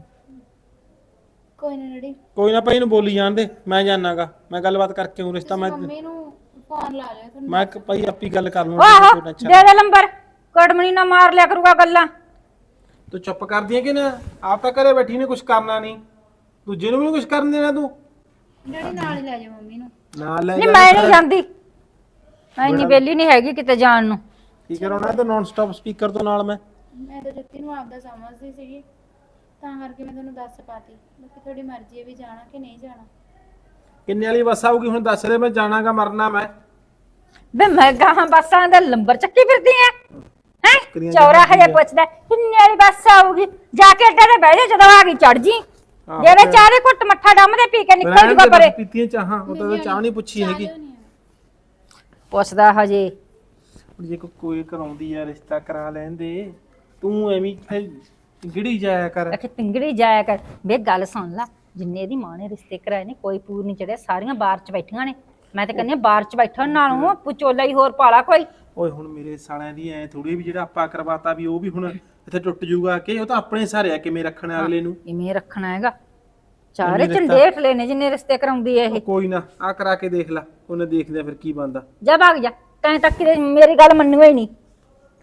B: ਕੋਈ ਨਾ ਡੈਡੀ।
A: ਕੋਈ ਨਾ ਭਾਈ ਇਹਨੂੰ ਬੋਲੀ ਜਾਣ ਦੇ ਮੈਂ ਜਾਣਾਗਾ। ਮੈਂ ਗੱਲਬਾਤ ਕਰਕੇ ਹੂੰ ਰਿਸ਼ਤਾ ਮੈਂ
B: ਮੰਮੀ ਨੂੰ ਫੋਨ ਲਾ ਲਿਓ ਤੁਹਾਨੂੰ।
A: ਮੈਂ ਕਿ ਭਾਈ ਆਪੀ ਗੱਲ ਕਰ ਲੂੰਗਾ
C: ਆਹੋ ਦੇ ਦੇ ਨੰਬਰ ਕੜਮਣੀ ਨਾ ਮਾਰ ਲਿਆ ਕਰੂਗਾ ਗੱਲਾਂ।
A: ਤੂੰ ਚੁੱਪ ਕਰਦੀ ਹੈ ਕਿ ਨਾ? ਆਪ ਤਾਂ ਘਰੇ ਬੈਠੀ ਨੇ ਕੁਝ ਕਰਨਾ ਨਹੀਂ। ਦੂਜੇ ਨੂੰ ਵੀ ਕੁਝ ਕਰਨ ਦੇਣਾ ਤੂੰ?
B: ਡੈਡੀ ਨਾਲ ਹੀ ਲੈ ਜਾਓ ਮੰਮੀ ਨੂੰ।
A: ਨਾਲ ਲੈ
C: ਨਹੀਂ
A: ਜਾ
C: ਮੈਂ ਨਹੀਂ ਜਾਂਦੀ। ਮੈਂ ਇੰਨੀ ਬੇਲੀ ਨਹੀਂ ਹੈਗੀ ਕਿਤੇ ਜਾਣ ਨੂੰ।
A: ਕੀ ਕਰਾਉਣਾ ਤੇ ਨਾਨ ਸਟਾਪ ਸਪੀਕਰ ਤੋਂ ਨਾਲ ਮੈਂ।
B: ਮੈਂ ਤਾਂ ਜੱਤੀ ਨੂੰ ਆਪਦਾ ਸਮਝਦੀ ਸੀਗੀ। ਤਾਂ ਕਰਕੇ ਮੈਂ ਤੁਹਾਨੂੰ ਦੱਸ ਪਾਤੀ। ਬਾਕੀ ਤੁਹਾਡੀ ਮਰਜ਼ੀ ਹੈ ਵੀ ਜਾਣਾ ਕਿ ਨਹੀਂ ਜਾਣਾ।
A: ਕਿੰਨੇ ਵਾਲੀ ਬੱਸ ਆਊਗੀ? ਹੁਣ ਦੱਸ ਦੇ ਮੈਂ ਜਾਣਾਗਾ ਮਰਨਾ ਮੈਂ।
C: ਬੇ ਮੈਂ ਗਾਹਾਂ ਬੱਸਾਂ ਦੇ ਲੰਬਰ ਚੱਕੀ ਫਿਰਦੀ ਐ ਹੈ? ਚੌਰਾ ਹਜੇ ਪੁੱਛਦਾ ਕਿੰਨੇ ਵਾਲੀ ਬੱਸ ਆਊਗੀ? ਜਾ ਕੇ ਅੱਡੇ ਤੇ ਬਹਿ ਜਾ ਜਦੋਂ ਆ ਗਈ ਚੜ ਜੀ। ਜਿਹੜੇ ਚਾਰੇ ਘੁੱਟ ਮੱਠਾ ਡੰਮਦੇ ਪੀ ਕੇ ਨਿਕਲ ਜੂਗਾ
A: ਦੇ
C: ਪਰੇ।
A: ਪੀਤੀਆਂ ਚਾਹਾਂ ਉਹ ਤਾਂ ਚਾਹ ਨਹੀਂ ਪੁੱਛੀ ਹੈਗੀ।
C: ਪੁੱਛਦਾ ਹਜੇ।
A: ਜੇ ਕੋਈ ਕਰਾਉਂਦੀ ਆ ਰਿਸ਼ਤਾ ਕਰਾ ਲੈਂਦੇ ਤੂੰ ਐਵੇਂ ਗਿੜੀ ਜਾਇਆ ਕਰ।
C: ਅਖੇ ਤਿੰਗੜੀ ਜਾਇਆ ਕਰ। ਬੇ ਗੱਲ ਸੁਣ ਲੈ। ਜਿੰਨੇ ਦੀ ਮਾਂ ਨੇ ਰਿਸ਼ਤੇ ਕਰਾਏ ਨੇ ਕੋਈ ਪੂਰ ਨਹੀਂ ਚੜਿਆ ਸਾਰੀਆਂ ਬਾਹਰ ਚ ਬੈਠੀਆਂ ਨੇ। ਮੈਂ ਤਾਂ ਕਹਿੰਦੀ ਹਾਂ ਬਾਹਰ ਚ ਬੈਠਣ ਨਾਲੋਂ ਪੁਚੋਲਾ ਹੀ ਹੋਰ ਪਾਲਾ ਕੋਈ।
A: ਓਏ ਹੁਣ ਮੇਰੇ ਸਾਲਿਆਂ ਦੀ ਐ ਥੋੜੀ ਵੀ ਜਿਹੜਾ ਆਪਾਂ ਕਰਵਾਤਾ ਵੀ ਉਹ ਵੀ ਹੁਣ ਇੱਥੇ ਟੁੱਟ ਜਾਊਗਾ ਕਿ ਉਹ ਤਾਂ ਆਪਣੇ ਸਾਰੇ ਆ ਕਿਵੇਂ ਰੱਖਣਾ ਅਗਲੇ ਨੂੰ?
C: ਇਵੇਂ ਰੱਖਣਾ ਹੈਗਾ? ਚਾਰੇ
A: ਰਿਸ਼ਤਾ-
C: ਝੰਡੇਠ ਲੈਣੇ ਜਿੰਨੇ ਰਿਸ਼ਤੇ ਕਰਾਉਂਦੀ ਐ ਇਹ।
A: ਕੋਈ ਨਾ ਆ ਕਰਾ ਕੇ ਦੇਖ ਲੈ ਉਹਨੇ ਦੇਖਦੇ ਆ ਫਿਰ ਕੀ ਬੰਦਾ
C: ਜਾ ਭਾਗ ਜਾ ਤੈਂ ਤੱਕ ਕਿਤੇ ਮੇਰੀ ਗੱਲ ਮੰਨੂ ਹੀ ਨਹੀਂ।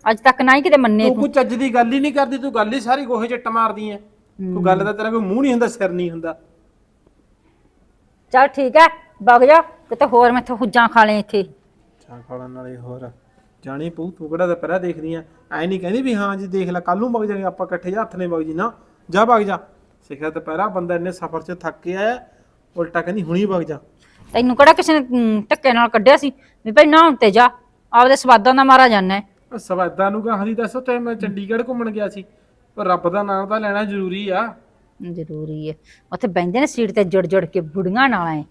C: ਅੱਜ ਤੱਕ ਨਾ ਹੀ ਕਿਤੇ ਮੰਨੇ
A: ਤੂੰ
C: ਤੂੰ।
A: ਕੋਈ ਚੱਜ ਦੀ ਗੱਲ ਹੀ ਨਹੀਂ ਕਰਦੀ ਤੂੰ ਗੱਲ ਹੀ ਸਾਰੀ ਗੋਹੇ ਚੱਟ ਮਾਰਦੀ ਐ। ਕੋਈ ਗੱਲ ਦਾ ਤੇਰਾ ਕੋਈ ਮੂੰਹ ਨਹੀਂ ਹੁੰਦਾ ਸਿਰ ਨਹੀਂ ਹੁੰਦਾ।
C: ਚੱਲ ਠੀਕ ਹੈ ਵਗ ਜਾ ਕਿਤੇ ਹੋਰ ਮੈਥੋਂ ਹੁੱਜਾਂ ਖਾ ਲੈ ਇੱਥੇ।
A: ਚਾਹ ਖਾਣ ਨਾਲੇ ਹੋਰ ਜਾਣੀ ਪਊ ਤੂੰ ਕਿਹੜਾ ਦੁਪਹਿਰਾ ਦੇਖਦੀ ਆ। ਐ ਨਹੀਂ ਕਹਿੰਦੀ ਵੀ ਹਾਂ ਜੀ ਦੇਖ ਲੈ ਕੱਲ ਨੂੰ ਵਗ ਜਾਗੇ ਆਪਾਂ ਇਕੱਠੇ ਜਾਂ ਹੱਥ ਨੇ ਵਗ ਜੀ ਨਾ। ਜਾ ਵਗ ਜਾ। ਸਿਖਰ ਦੁਪਹਿਰਾ ਬੰਦਾ ਇੰਨੇ ਸਫ਼ਰ 'ਚ ਥੱਕ ਕੇ ਆਇਆ ਉਲਟਾ ਕਹਿੰਦੀ ਹੁਣੀ ਵਗ ਜਾ।
C: ਤੈਨੂੰ ਕਿਹੜਾ ਕਿਸੇ ਨੇ ਹਮ, ਧੱਕੇ ਨਾਲ ਕੱਢਿਆ ਸੀ? ਵੀ ਭਾਈ ਨਹਾਉਣ ਤੇ ਜਾ ਆਪਦੇ ਸਵਾਦਾਂ ਦਾ ਮਾਰਾ ਜਾਣਾ।
A: ਉਹ ਸਵਾਦਾਂ ਨੂੰ ਕਹਾਣੀ ਦੱਸੋ ਤੇ ਮੈਂ ਚੰਡੀਗੜ੍ਹ ਘੁੰਮਣ ਗਿਆ ਸੀ। ਪਰ ਰੱਬ ਦਾ ਨਾਮ ਤਾਂ ਲੈਣਾ ਜ਼ਰੂਰੀ ਆ।
C: ਜ਼ਰੂਰੀ ਹੈ ਉੱਥੇ ਬੈੰਦੇ ਨੇ ਸੀਟ ਤੇ ਜੁੜ ਜੁੜ ਕੇ ਬੁੜੀਆਂ ਨਾਲ ਐ।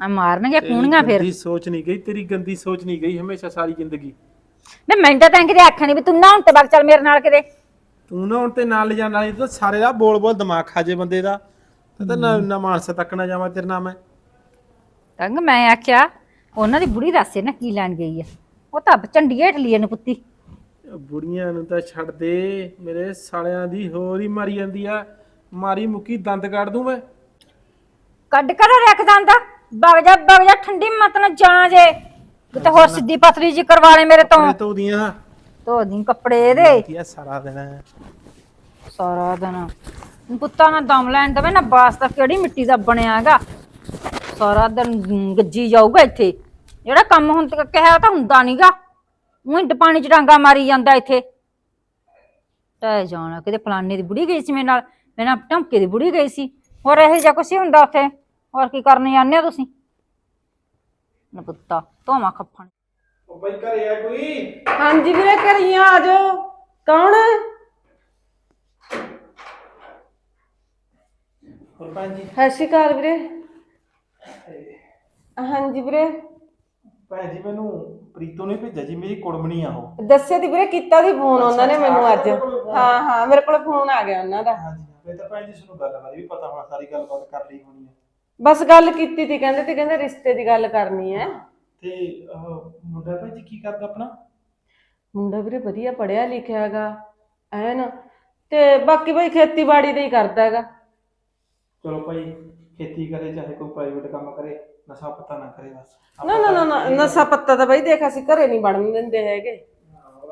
C: ਆ ਮਾਰਨਗੇ ਕੂਣੀਆਂ ਫਿਰ।
A: ਗੰਦੀ ਸੋਚ ਨਹੀਂ ਗਈ ਤੇਰੀ ਗੰਦੀ ਸੋਚ ਨਹੀਂ ਗਈ ਹਮੇਸ਼ਾ ਸਾਰੀ ਜ਼ਿੰਦਗੀ।
C: ਮੈਂ ਮਿੰਟ ਤਾਂ ਕਿਤੇ ਆਖਿਆ ਨਹੀਂ ਵੀ ਤੂੰ ਨਹਾਉਣ ਤੇ ਵਗ ਚੱਲ ਮੇਰੇ ਨਾਲ ਕਿਤੇ।
A: ਤੂੰ ਨਾ ਹੁਣ ਤੇ ਨਾਲ ਲਿਜਾਣ ਵਾਲੀ ਤਾਂ ਸਾਰੇ ਦਾ ਬੋਲ ਬੋਲ ਦਿਮਾਗ ਖਾ ਜੇ ਬੰਦੇ ਦਾ। ਤੇ ਤਾਂ ਨਾ ਨਾ ਮਾਨਸਾ ਤੱਕ ਨਾ ਜਾਵਾਂ ਤੇਰੇ ਨਾਲ ਮੈਂ।
C: ਤੰਗ ਮੈਂ ਆਖਿਆ ਉਹਨਾਂ ਦੀ ਬੁੜੀ ਦੱਸੇ ਨਾ ਕੀ ਲੈਣ ਗਈ ਆ। ਉਹ ਤਾਂ ਚੰਡੀਗੜ੍ਹ ਲਈ ਨੂੰ ਪੁੱਤੀ।
A: ਬੁੜੀਆਂ ਨੂੰ ਤਾਂ ਛੱਡ ਦੇ ਮੇਰੇ ਸਾਲਿਆਂ ਦੀ ਹੋਰ ਹੀ ਮਾਰੀ ਜਾਂਦੀ ਆ। ਮਾਰੀ ਮੁੱਕੀ ਦੰਦ ਕੱਢ ਦੂੰ ਮੈਂ।
C: ਕੱਢ ਕਰ ਰੱਖ ਦੰਦਾ। ਵਗ ਜਾ ਵਗ ਜਾ ਠੰਡੀ ਮਤ ਨਾ ਜਾਣਾ ਜੇ। ਕਿਤੇ ਹੋਰ ਸਿੱਧੀ ਪਤਲੀ ਜੀ ਕਰਵਾ ਲੈ ਮੇਰੇ ਤੋਂ।
A: ਤੋਂ ਦੀਆਂ।
C: ਧੋ ਦੀ ਕੱਪੜੇ ਇਹਦੇ।
A: ਕੀ ਆ ਸਾਰਾ ਦਿਨ।
C: ਸਾਰਾ ਦਿਨ। ਪੁੱਤਾਂ ਨਾਲ ਦਮ ਲੈਣ ਦਵੇ ਨਾ ਬਾਸ ਤਾਂ ਕਿਹੜੀ ਮਿੱਟੀ ਦਾ ਬਣਿਆ ਹੈਗਾ। ਸਾਰਾ ਦਿਨ ਗੱਜੀ ਜਾਊਗਾ ਇੱਥੇ। ਜਿਹੜਾ ਕੰਮ ਹੁਣ ਤੱਕ ਕਿਹਾ ਉਹ ਤਾਂ ਹੁੰਦਾ ਨਹੀਂਗਾ ਉਹ ਪਾਣੀ ਚ ਡਾਂਗਾ ਮਾਰੀ ਜਾਂਦਾ ਇੱਥੇ। ਤੈ ਜਾਣਾ ਕਿਤੇ ਫਲਾਨੇ ਦੀ ਬੁੜੀ ਗਈ ਸੀ ਮੇਰੇ ਨਾਲ ਮੇਰੇ ਨਾਲ ਢਮਕੇ ਦੀ ਬੁੜੀ ਗਈ ਸੀ। ਹੋਰ ਇਹੋ ਜਿਹਾ ਕੁਛ ਹੀ ਹੁੰਦਾ ਉੱਥੇ ਹੋਰ ਕੀ ਕਰਨ ਜਾਂਦੇ ਹੋ ਤੁਸੀਂ? ਨਪੁੱਤਾ ਧੋਵਾ ਖੱਫਣ
A: ਉਹ ਬਈ ਘਰੇ ਆ ਕੋਈ?
E: ਹਾਂਜੀ ਵੀਰੇ ਘਰੀਆਂ ਆ ਜਾਓ। ਕੌਣ? ਹੈ
A: ਹੋਰ ਭੈਣ ਜੀ?
E: ਸਤਿ ਸ਼੍ਰੀ ਅਕਾਲ ਵੀਰੇ। ਹਾਂਜੀ ਵੀਰੇ।
A: ਭੈਣ ਜੀ ਮੈਨੂੰ ਪ੍ਰੀਤੋ ਨੇ ਭੇਜਿਆ ਜੀ ਮੇਰੀ ਕੁੜਮਣੀ ਆ ਉਹ।
E: ਦੱਸਿਆ ਤੀ ਵੀਰੇ ਕੀਤਾ ਦੀ ਫੋਨ ਉਹਨਾਂ ਨੇ ਮੈਨੂੰ ਅੱਜ? ਹਾਂ ਹਾਂ ਮੇਰੇ ਕੋਲ ਫੋਨ ਆ ਗਿਆ ਉਹਨਾਂ ਦਾ।
A: ਹਾਂਜੀ ਤਾਂ ਭੈਣ ਜੀ ਤੁਹਾਨੂੰ ਗੱਲ ਬਾਰੇ ਵੀ ਪਤਾ ਹੋਣਾ ਸਾਰੀ ਗੱਲਬਾਤ ਕਰ ਲਈ ਹੋਣੀ ਹੈ
E: ਬਸ ਗੱਲ ਕੀਤੀ ਤੀ ਕਹਿੰਦੇ ਤੇ ਕਹਿੰਦੇ ਰਿਸ਼ਤੇ ਦੀ ਗੱਲ ਕਰਨੀ ਹੈ
A: ਤੇ ਮੁੰਡਾ ਭੈਣ ਜੀ ਕੀ ਕਰਦਾ ਆਪਣਾ?
E: ਮੁੰਡਾ ਵੀਰੇ ਵਧੀਆ ਪੜਿਆ ਲਿਖਿਆ ਹੈਗਾ ਐਨ। ਤੇ ਬਾਕੀ ਬਈ ਖੇਤੀਬਾੜੀ ਦਾ ਹੀ ਕਰਦਾ ਹੈਗਾ।
A: ਚਲੋ ਭਾਈ ਖੇਤੀ ਕਰੇ ਚਾਹੇ ਕੋਈ ਪ੍ਰਾਈਵੇਟ ਕੰਮ ਕਰੇ। ਨਸ਼ਾ ਪਤਾ ਨਾ ਕਰੇ ਬਸ।
E: ਨਾ ਨਾ ਨਾ ਨਾ ਨਸ਼ਾ ਪੱਤਾ ਤਾਂ ਬਈ ਦੇਖ ਅਸੀਂ ਘਰੇ ਨਹੀਂ ਵੜਨ ਦਿੰਦੇ ਹੈਗੇ।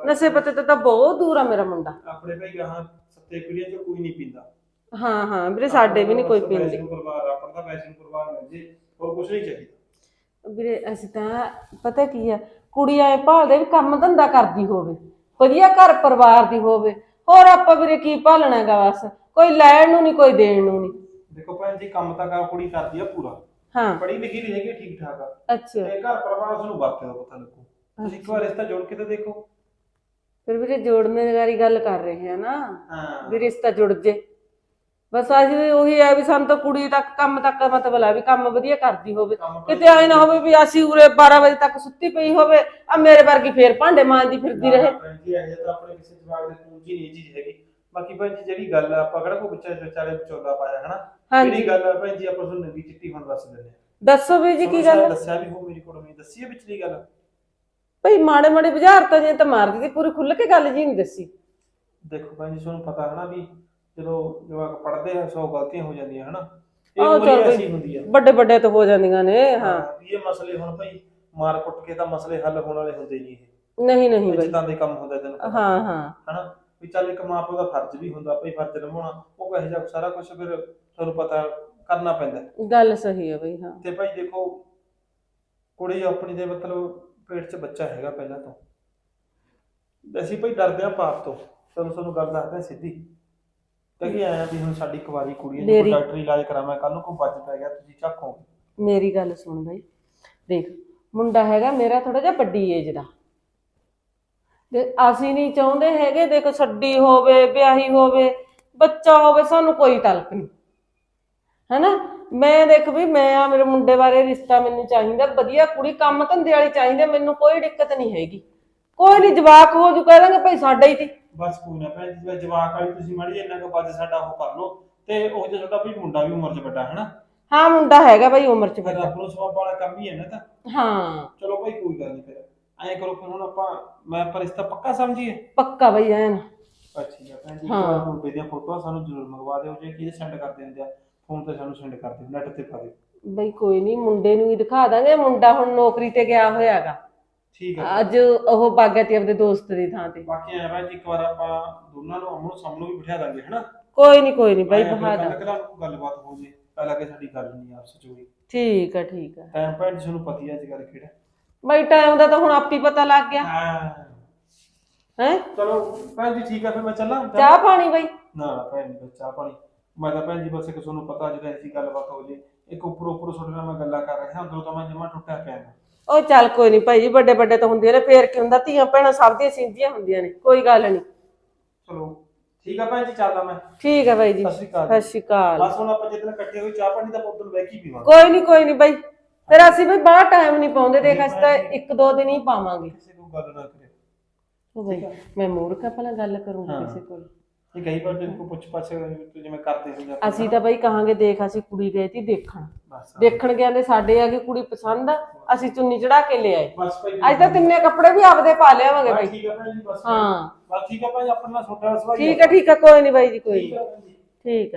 E: ਨਸ਼ੇ ਪੱਤੇ ਤੋਂ ਤਾਂ ਬਹੁਤ ਦੂਰ ਆ ਮੇਰਾ ਮੁੰਡਾ।
A: ਆਪਣੇ ਭਾਈ ਗਾਹਾਂ ਸੱਤੇ ਪੀੜ੍ਹੀਆਂ ਚ ਕੋਈ ਨਹੀਂ ਪੀਂਦਾ।
E: ਹਾਂ ਹਾਂ ਵੀਰੇ ਸਾਡੇ ਵੀ ਨਹੀਂ ਕੋਈ ਪੀਂਦੇ।
A: ਵੈਸ਼ਨੂੰ ਪਰਿਵਾਰ ਆਪਣਾ ਤਾਂ ਵੈਸ਼ਨੂੰ ਪਰਿਵਾਰ ਮਿਲ ਜੇ। ਹੋਰ ਕੁਝ ਨਹੀਂ ਚਾਹੀਦਾ।
E: ਵੀਰੇ ਅਸੀਂ ਤਾਂ ਪਤਾ ਕੀ ਆ ਕੁੜੀ ਐ ਭਾਲਦੇ ਵੀ ਕੰਮ ਧੰਦਾ ਕਰਦੀ ਹੋਵੇ ਵਧੀਆ ਘਰ ਪਰਿਵਾਰ ਦੀ ਹੋਵੇ। ਹੋਰ ਆਪਾਂ ਵੀਰੇ ਕੀ ਭਾਲਣਾ ਹੈਗਾ ਬਸ ਕੋਈ ਲੈਣ ਨੂੰ ਨਹੀਂ ਕੋਈ ਦੇਣ ਨੂੰ ਨਹੀਂ।
A: ਦੇਖੋ ਭੈਣ ਜੀ ਕੰਮ ਤਾਂ ਕਰ ਕੁੜੀ ਕਰਦੀ ਆ ਪੂਰਾ।
E: ਹਾਂ।
A: ਪੜ੍ਹੀ ਲਿਖੀ ਨਹੀਂ ਹੈਗੀ ਠੀਕ ਠਾਕ ਆ।
E: ਅੱਛਾ।
A: ਤੇ ਘਰ ਪਰਿਵਾਰ ਉਸ ਨੂੰ ਵਰਤੇ ਦਾ ਪਤਾ ਲੱਗੂ। ਤੁਸੀਂ ਇੱਕ ਵਾਰ ਰਿਸ਼ਤਾ ਜੋੜ ਕੇ ਤਾਂ ਦੇਖੋ।
E: ਫਿਰ ਵੀਰੇ ਜੋੜਨੇ ਵਾਲੀ ਗੱਲ ਕਰ ਰਹੇ ਆ ਨਾ।
A: ਹਾਂ।
E: ਵੀ ਰਿਸ਼ਤਾ ਜੁੜ ਜੇ। ਬਸ ਅੱਜ ਵੀ ਉਹੀ ਹੈ ਵੀ ਸਾਨੂੰ ਤਾਂ ਕੁੜੀ ਤੱਕ ਕੰਮ ਤੱਕ ਮਤਲਬ ਆ ਵੀ ਕੰਮ ਵਧੀਆ ਕਰਦੀ ਹੋਵੇ।
A: ਕੰਮ
E: ਕਿਤੇ ਐ ਨਾ ਹੋਵੇ। ਵੀ ਅਸੀਂ ਉਰੇ 12 ਵਜੇ ਤੱਕ ਸੁੱਤੀ ਪਈ ਹੋਵੇ ਆ ਮੇਰੇ ਵਰਗੀ ਫੇਰ ਭਾਂਡੇ ਮਾਂਜਦੀ ਫਿਰਦੀ ਰਹੇ।
A: ਭੈਣ ਜੀ ਇਹ ਤਾਂ ਆਪਣੇ ਕਿਸੇ ਜਵਾਬ ਦੇ ਪੂੰਜੀ ਨਹੀਂ ਚੀਜ਼ ਹੈਗੀ। ਬਾਕੀ ਭੈਣ ਜੀ ਜਿਹੜੀ ਗੱਲ ਆ ਆਪਾਂ ਕਿਹੜਾ ਕੋਈ ਬੱਚਾ ਵਿਚਾਲੇ ਵਿਚੋਲਾ ਪਾਇਆ ਹਨਾ?
E: ਹਾਂਜੀ।
A: ਜਿਹੜੀ ਗੱਲ ਆ ਭੈਣ ਜੀ ਆਪਾਂ ਤੁਹਾਨੂੰ ਨਵੀਂ ਚਿੱਟੀ ਹੁਣ ਦੱਸ ਦਿੰਦੇ
E: ਦੱਸੋ ਵੀ ਜੀ ਕੀ ਗੱਲ ਹੈ?
A: ਦੱਸਿਆ ਵੀ ਹੋ ਮੇਰੀ ਕੋਲ ਮੈਂ ਦੱਸੀ ਹੈ ਵਿਚਲੀ ਗੱਲ?
E: ਭਈ ਮਾੜੇ ਮਾੜੇ ਬੁਝਾਰ ਤਾਂ ਜੇ ਤਾਂ ਮਾਰਦੀ ਸੀ ਪੂਰੀ ਖੁੱਲ ਕੇ ਗੱਲ ਜੀ ਨਹੀਂ ਦੱਸੀ।
A: ਦੇਖੋ ਭੈਣ ਜੀ ਤੁਹਾਨੂੰ ਪਤਾ ਹੈ ਨਾ ਵੀ ਜਦੋਂ ਜਵਾਕ ਪੜ੍ਹਦੇ ਆ ਸੌ ਗਲਤੀਆਂ ਹੋ ਜਾਂਦੀਆਂ ਹਨਾ। ਇਹ
E: ਆਹੋ
A: ਉਮਰ
E: ਚੱਲ
A: ਹੀ
E: ਬਈ।
A: ਐਸੀ ਹੁੰਦੀ ਆ।
E: ਵੱਡੇ ਵੱਡੇ ਤਾਂ ਹੋ ਜਾਂਦੀਆਂ ਨੇ ਹਾਂ
A: ਵੀ ਇਹ ਮਸਲੇ ਹੁਣ ਭਾਈ ਮਾਰ ਕੁੱਟ ਕੇ ਤਾਂ ਮਸਲੇ ਹੱਲ ਹੋਣ ਵਾਲੇ ਹੁੰਦੇ ਨਹੀਂ ਇਹ।
E: ਨਹੀਂ ਨਹੀਂ ਬਈ।
A: ਜਿੱਦਾਂ ਦੇ ਕੰਮ ਹੁੰਦੇ ਤੈਨੂੰ ਪਤਾ।
E: ਹਾਂ ਹਾਂ।
A: ਹਨਾ ਵੀ ਚੱਲ ਇੱਕ ਮਾਂ ਪਿਓ ਦਾ ਫਰਜ਼ ਵੀ ਹੁੰਦਾ ਭਈ ਫਰਜ਼ ਨਿਭਾਉਣਾ ਉਹ ਕਹੇ ਜਾ ਸਾਰਾ ਕੁਝ ਫਿਰ ਤੁਹਾਨੂੰ ਪਤਾ ਕਰਨਾ ਪੈਂਦਾ
E: ਗੱਲ ਸਹੀ ਹੈ ਬਈ ਹਾਂ।
A: ਤੇ ਭਾਈ ਦੇਖੋ ਕੁੜੀ ਆਪਣੀ ਦੇ ਮਤਲਬ ਪੇਟ 'ਚ ਬੱਚਾ ਹੈਗਾ ਪਹਿਲਾਂ ਤੋਂ। ਅਸੀਂ ਭਾਈ ਡਰਦੇ ਆ ਪਾਪ ਤੋਂ। ਤੁਹਾਨੂੰ ਤੁਹਾਨੂੰ ਗੱਲ ਦੱਸਦਾ ਸਿੱਧੀ। ਕਿਉਂਕਿ ਆਇਆ ਵੀ ਹੁਣ ਸਾਡੀ ਕੁਵਾਰੀ ਕੁੜੀ ਹੈ ਜੇ ਕੋਈ
E: ਮੇਰੀ-
A: ਡਾਕਟਰੀ ਇਲਾਜ ਕਰਾਵਾਂ ਕੱਲ ਨੂੰ ਕੋਈ ਵੱਜ ਪੈ ਗਿਆ ਤੁਸੀਂ ਚੱਕੋਗੇ
E: ਮੇਰੀ ਗੱਲ ਸੁਣ ਬਈ ਦੇਖ ਮੁੰਡਾ ਹੈਗਾ ਮੇਰਾ ਥੋੜਾ ਜਿਹਾ ਵੱਡੀ ਏਜ ਦਾ। ਤੇ ਅਸੀਂ ਨਹੀਂ ਚਾਹੁੰਦੇ ਹੈਗੇ ਦੇਖੋ ਛੱਡੀ ਹੋਵੇ ਵਿਆਹੀ ਹੋਵੇ ਬੱਚਾ ਹੋਵੇ ਸਾਨੂੰ ਕੋਈ ਤਲਕ ਨਹੀਂ। ਹੈਨਾ? ਮੈਂ ਦੇਖ ਵੀ ਮੈਂ ਆ ਮੇਰੇ ਮੁੰਡੇ ਬਾਰੇ ਰਿਸ਼ਤਾ ਮੈਨੂੰ ਚਾਹੀਦਾ ਵਧੀਆ ਕੁੜੀ ਕੰਮ ਧੰਦੇ ਵਾਲੀ ਚਾਹੀਦੀ ਮੈਨੂੰ ਕੋਈ ਦਿੱਕਤ ਨਹੀਂ ਹੈਗੀ। ਕੋਈ ਨਹੀਂ ਜਵਾਕ ਹੋ ਜੂ ਕਹਿ ਦਾਂਗੇ ਭਾਈ ਸਾਡਾ ਹੀ ਤੀ।
A: ਬਸ ਕੋਈ ਨਾ ਭੈਣ ਜੀ ਜਵਾਕ ਵਾਲੀ ਤੁਸੀਂ ਮਾੜੀ ਇੰਨਾ ਕੁ ਵੱਜ ਸਾਡਾ ਉਹ ਕਰ ਲਓ ਤੇ ਉਹ ਜਿਹੜਾ ਤੁਹਾਡਾ ਵੀ ਮੁੰਡਾ ਵੀ ਉਮਰ 'ਚ ਵੱਡਾ ਹੈ ਨਾ
E: ਹਾਂ ਮੁੰਡਾ ਹੈਗਾ ਭਾਈ ਉਮਰ ਚ ਵੱਡਾ।
A: ਨੂੰ ਸਵਾਬ ਵਾਲਾ ਕੰਮ ਹੀ ਹੈ ਨਾ ਤਾਂ।
E: ਹਾਂ।
A: ਚਲੋ ਭਾਈ ਕੋਈ ਗੱਲ ਨਹੀਂ ਫਿਰ। ਐਂ ਕਰੋ ਫਿਰ ਹੁਣ ਆਪਾਂ ਮੈਂ ਪਰ ਰਿਸ਼ਤਾ ਪੱਕਾ ਸਮਝੀਏ?
E: ਪੱਕਾ ਬਈ ਐਨ।
A: ਅੱਛਾ ਜੀ ਭੈਣ ਜੀ
E: ਹਾਂ।
A: ਮੁੰਡੇ ਦੀਆਂ ਫੋਟੋਆਂ ਸਾਨੂੰ ਜ਼ਰੂਰ ਮੰਗਵਾ ਦਿਓ ਜੇ ਕਿਹਦੇ ਸੈਂਡ ਕਰ ਦਿੰਦੇ ਆ। ਫੋਨ ਤੇ ਸਾਨੂੰ ਸੈਂਡ ਕਰ ਦਿਓ ਨੈਟ ਤੇ ਪਾ ਦਿਓ
E: ਬਈ ਕੋਈ ਨਹੀਂ ਮੁੰਡੇ ਨੂੰ ਹੀ ਦਿਖਾ ਦਾਂਗੇ ਮੁੰਡਾ ਹੁਣ ਨੌਕਰੀ ਤੇ ਗਿਆ ਹੋਇਆਗਾ।
A: ਠੀਕ ਹੈ
E: ਅੱਜ ਉਹ ਬਾਗਿਆ ਤੇ ਆਪਦੇ ਦੋਸਤ ਦੀ ਥਾਂ ਤੇ।
A: ਬਾਕੀ ਐਂ ਜੀ ਇੱਕ ਵਾਰ ਆਪਾਂ ਦੋਨਾਂ ਨੂੰ ਅਮਨੋਂ ਸਾਹਮਣੇ ਵੀ ਬਿਠਾ ਦਾਂਗੇ ਹਨਾ?
E: ਕੋਈ ਨਹੀਂ ਕੋਈ ਨਹੀਂ ਬਾਈ ਬਹਾ ਦਾ
A: ਗੱਲਬਾਤ ਹੋ ਜੇ ਪਹਿਲਾਂ ਕਿ ਸਾਡੀ ਗੱਲ ਨਹੀਂ ਆਪਸ ਚ ਹੋਈ।
E: ਠੀਕ ਆ ਠੀਕ ਆ।
A: ਟਾਈਮ ਭੈਣ ਜੀ ਤੁਹਾਨੂੰ ਪਤਾ ਅੱਜ ਕੱਲ੍ਹ ਕਿਹੜਾ।
E: ਬਾਈ ਟਾਈਮ ਦਾ ਤਾਂ ਹੁਣ ਆਪੀ ਪਤਾ ਲੱਗ ਗਿਆ।
A: ਹਾਂ।
E: ਹੈ?
A: ਚਲੋ ਭੈਣ ਜੀ ਠੀਕ ਆ ਫਿਰ ਮੈਂ ਚੱਲਾਂ।
E: ਚਾਹ ਪਾਣੀ ਬਾਈ?
A: ਨਾ ਭੈਣ ਜੀ ਚਾਹ ਪਾਣੀ। ਮੈਂ ਤਾਂ ਭੈਣ ਜੀ ਬਸ ਇੱਕ ਤੁਹਾਨੂੰ ਪਤਾ ਜਦੋਂ ਐਸੀ ਗੱਲਬਾਤ ਹੋ ਜੇ ਇੱਕ ਉੱਪਰ ਉੱਪਰ ਤੁਹਾਡੇ ਨਾਲ ਮੈਂ ਗੱਲਾਂ ਕਰ ਰਿਹਾ ਅੰਦਰੋਂ ਤਾਂ ਮੈਂ ਜਮਾ ਟੁੱਟਿਆ ਪਿਆ ਹਾਂ
E: ਉਹ ਚੱਲ ਕੋਈ ਨਹੀਂ ਭਾਈ ਜੀ ਵੱਡੇ ਵੱਡੇ ਤਾਂ ਹੁੰਦੀਆਂ ਨੇ ਫੇਰ ਕੀ ਹੁੰਦਾ ਧੀਆਂ ਭੈਣਾਂ ਸਭ ਦੀਆਂ ਸਿੰਧੀਆਂ ਹੁੰਦੀਆਂ ਨੇ ਕੋਈ ਗੱਲ ਨਹੀਂ।
A: ਚਲੋ ਠੀਕ ਆ ਭੈਣ ਜੀ ਚੱਲਦਾ ਮੈਂ।
E: ਠੀਕ ਆ ਬਾਈ ਜੀ
A: ਸਤਿ ਸ਼੍ਰੀ ਅਕਾਲ।
E: ਸਤਿ ਸ਼੍ਰੀ ਅਕਾਲ।
A: ਬਸ ਹੁਣ ਆਪਾਂ ਜਿੱਦਣ ਇਕੱਠੇ ਹੋਈ ਚਾਹ ਪਾਣੀ ਦਾ ਉਦੋਂ ਬਹਿ ਕੇ ਹੀ ਪੀਵਾਂਗੇ।
E: ਕੋਈ ਨਹੀਂ ਕੋਈ ਨਹੀਂ ਬਾਈ ਫਿਰ ਅਸੀਂ ਵੀ ਬੜਾ ਟਾਈਮ ਨਹੀਂ ਪਾਉਂਦੇ ਦੇਖ ਅਸੀਂ ਤਾਂ ਇੱਕ ਦੋ ਦਿਨ ਹੀ ਪਾਵਾਂਗੇ।
A: ਕਿਸੇ ਨੂੰ ਗੱਲ ਨਾ ਕਰੇ।
E: ਉਹ ਬਾਈ ਮੈਂ ਮੂਰਖ ਆ ਭਲਾ ਗੱਲ ਕਰੂੰਗੀ
A: ਹਾਂ।
E: ਕਿਸੇ ਕੋਲ।
A: ਇਹ ਕਈ ਵਾਰ ਜੇ ਕੋਈ ਪੁੱਛ ਪਾਛ ਜਿਵੇਂ ਕਰਦੇ ਹੁੰਦੇ ਆਪਾਂ
E: ਅਸੀਂ ਤਾਂ ਬਾਈ ਕਹਾਂਗੇ ਦੇਖ ਅਸੀਂ ਕੁੜੀ ਗਏ ਤੀ ਦੇਖਣ।
A: ਬਸ
E: ਦੇਖਣ ਗਿਆ ਨੇ ਸਾਡੇ ਆ ਕਿ ਕੁੜੀ ਪਸੰਦ ਆ ਅਸੀਂ ਚੁੰਨੀ ਚੜਾ ਕੇ ਲੈ ਆਏ।
A: ਬਸ ਭਾਈ
E: ਅੱਜ ਤਾਂ ਤਿੰਨੇ ਕੱਪੜੇ ਵੀ ਆਪਦੇ ਪਾ ਲਿਆਵਾਂਗੇ
A: ਬਸ
E: ਬਾਈ।
A: ਠੀਕ ਜੀ ਬਸ।
E: ਹਾਂ।
A: ਬਸ ਠੀਕ ਆ ਭਾਈ ਆਪਣਾ ਛੋਟਾ ਸਵਾਈ
E: ਠੀਕ ਆ ਠੀਕ ਆ ਕੋਈ ਨਹੀਂ ਬਾਈ ਜੀ ਕੋਈ
A: ਠੀਕ
E: ਨੀ।
A: ਆ ਜੀ।
E: ਠੀਕ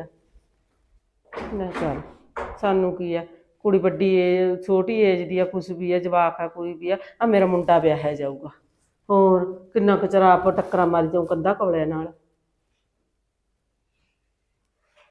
E: ਮੈਂ ਚੱਲ ਸਾਨੂੰ ਕੀ ਆ? ਕੁੜੀ ਵੱਡੀ ਏ ਛੋਟੀ ਏਜ ਦੀ ਆ ਕੁਛ ਵੀ ਆ ਜਵਾਕ ਆ ਕੋਈ ਵੀ ਆ ਆ ਮੇਰਾ ਮੁੰਡਾ ਵਿਆਹਿਆ ਜਾਊਗਾ। ਹੋਰ ਕਿੰਨਾ ਕੁ ਚਿਰ ਆਪ ਟੱਕਰਾਂ ਮਾਰੀ ਜਾਊ ਕੰਧਾ ਕਵਲੇ ਨਾਲ।